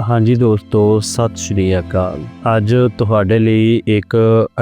ਹਾਂਜੀ ਦੋਸਤੋ, ਸਤਿ ਸ਼੍ਰੀ ਅਕਾਲ। ਅੱਜ ਤੁਹਾਡੇ ਲਈ ਇੱਕ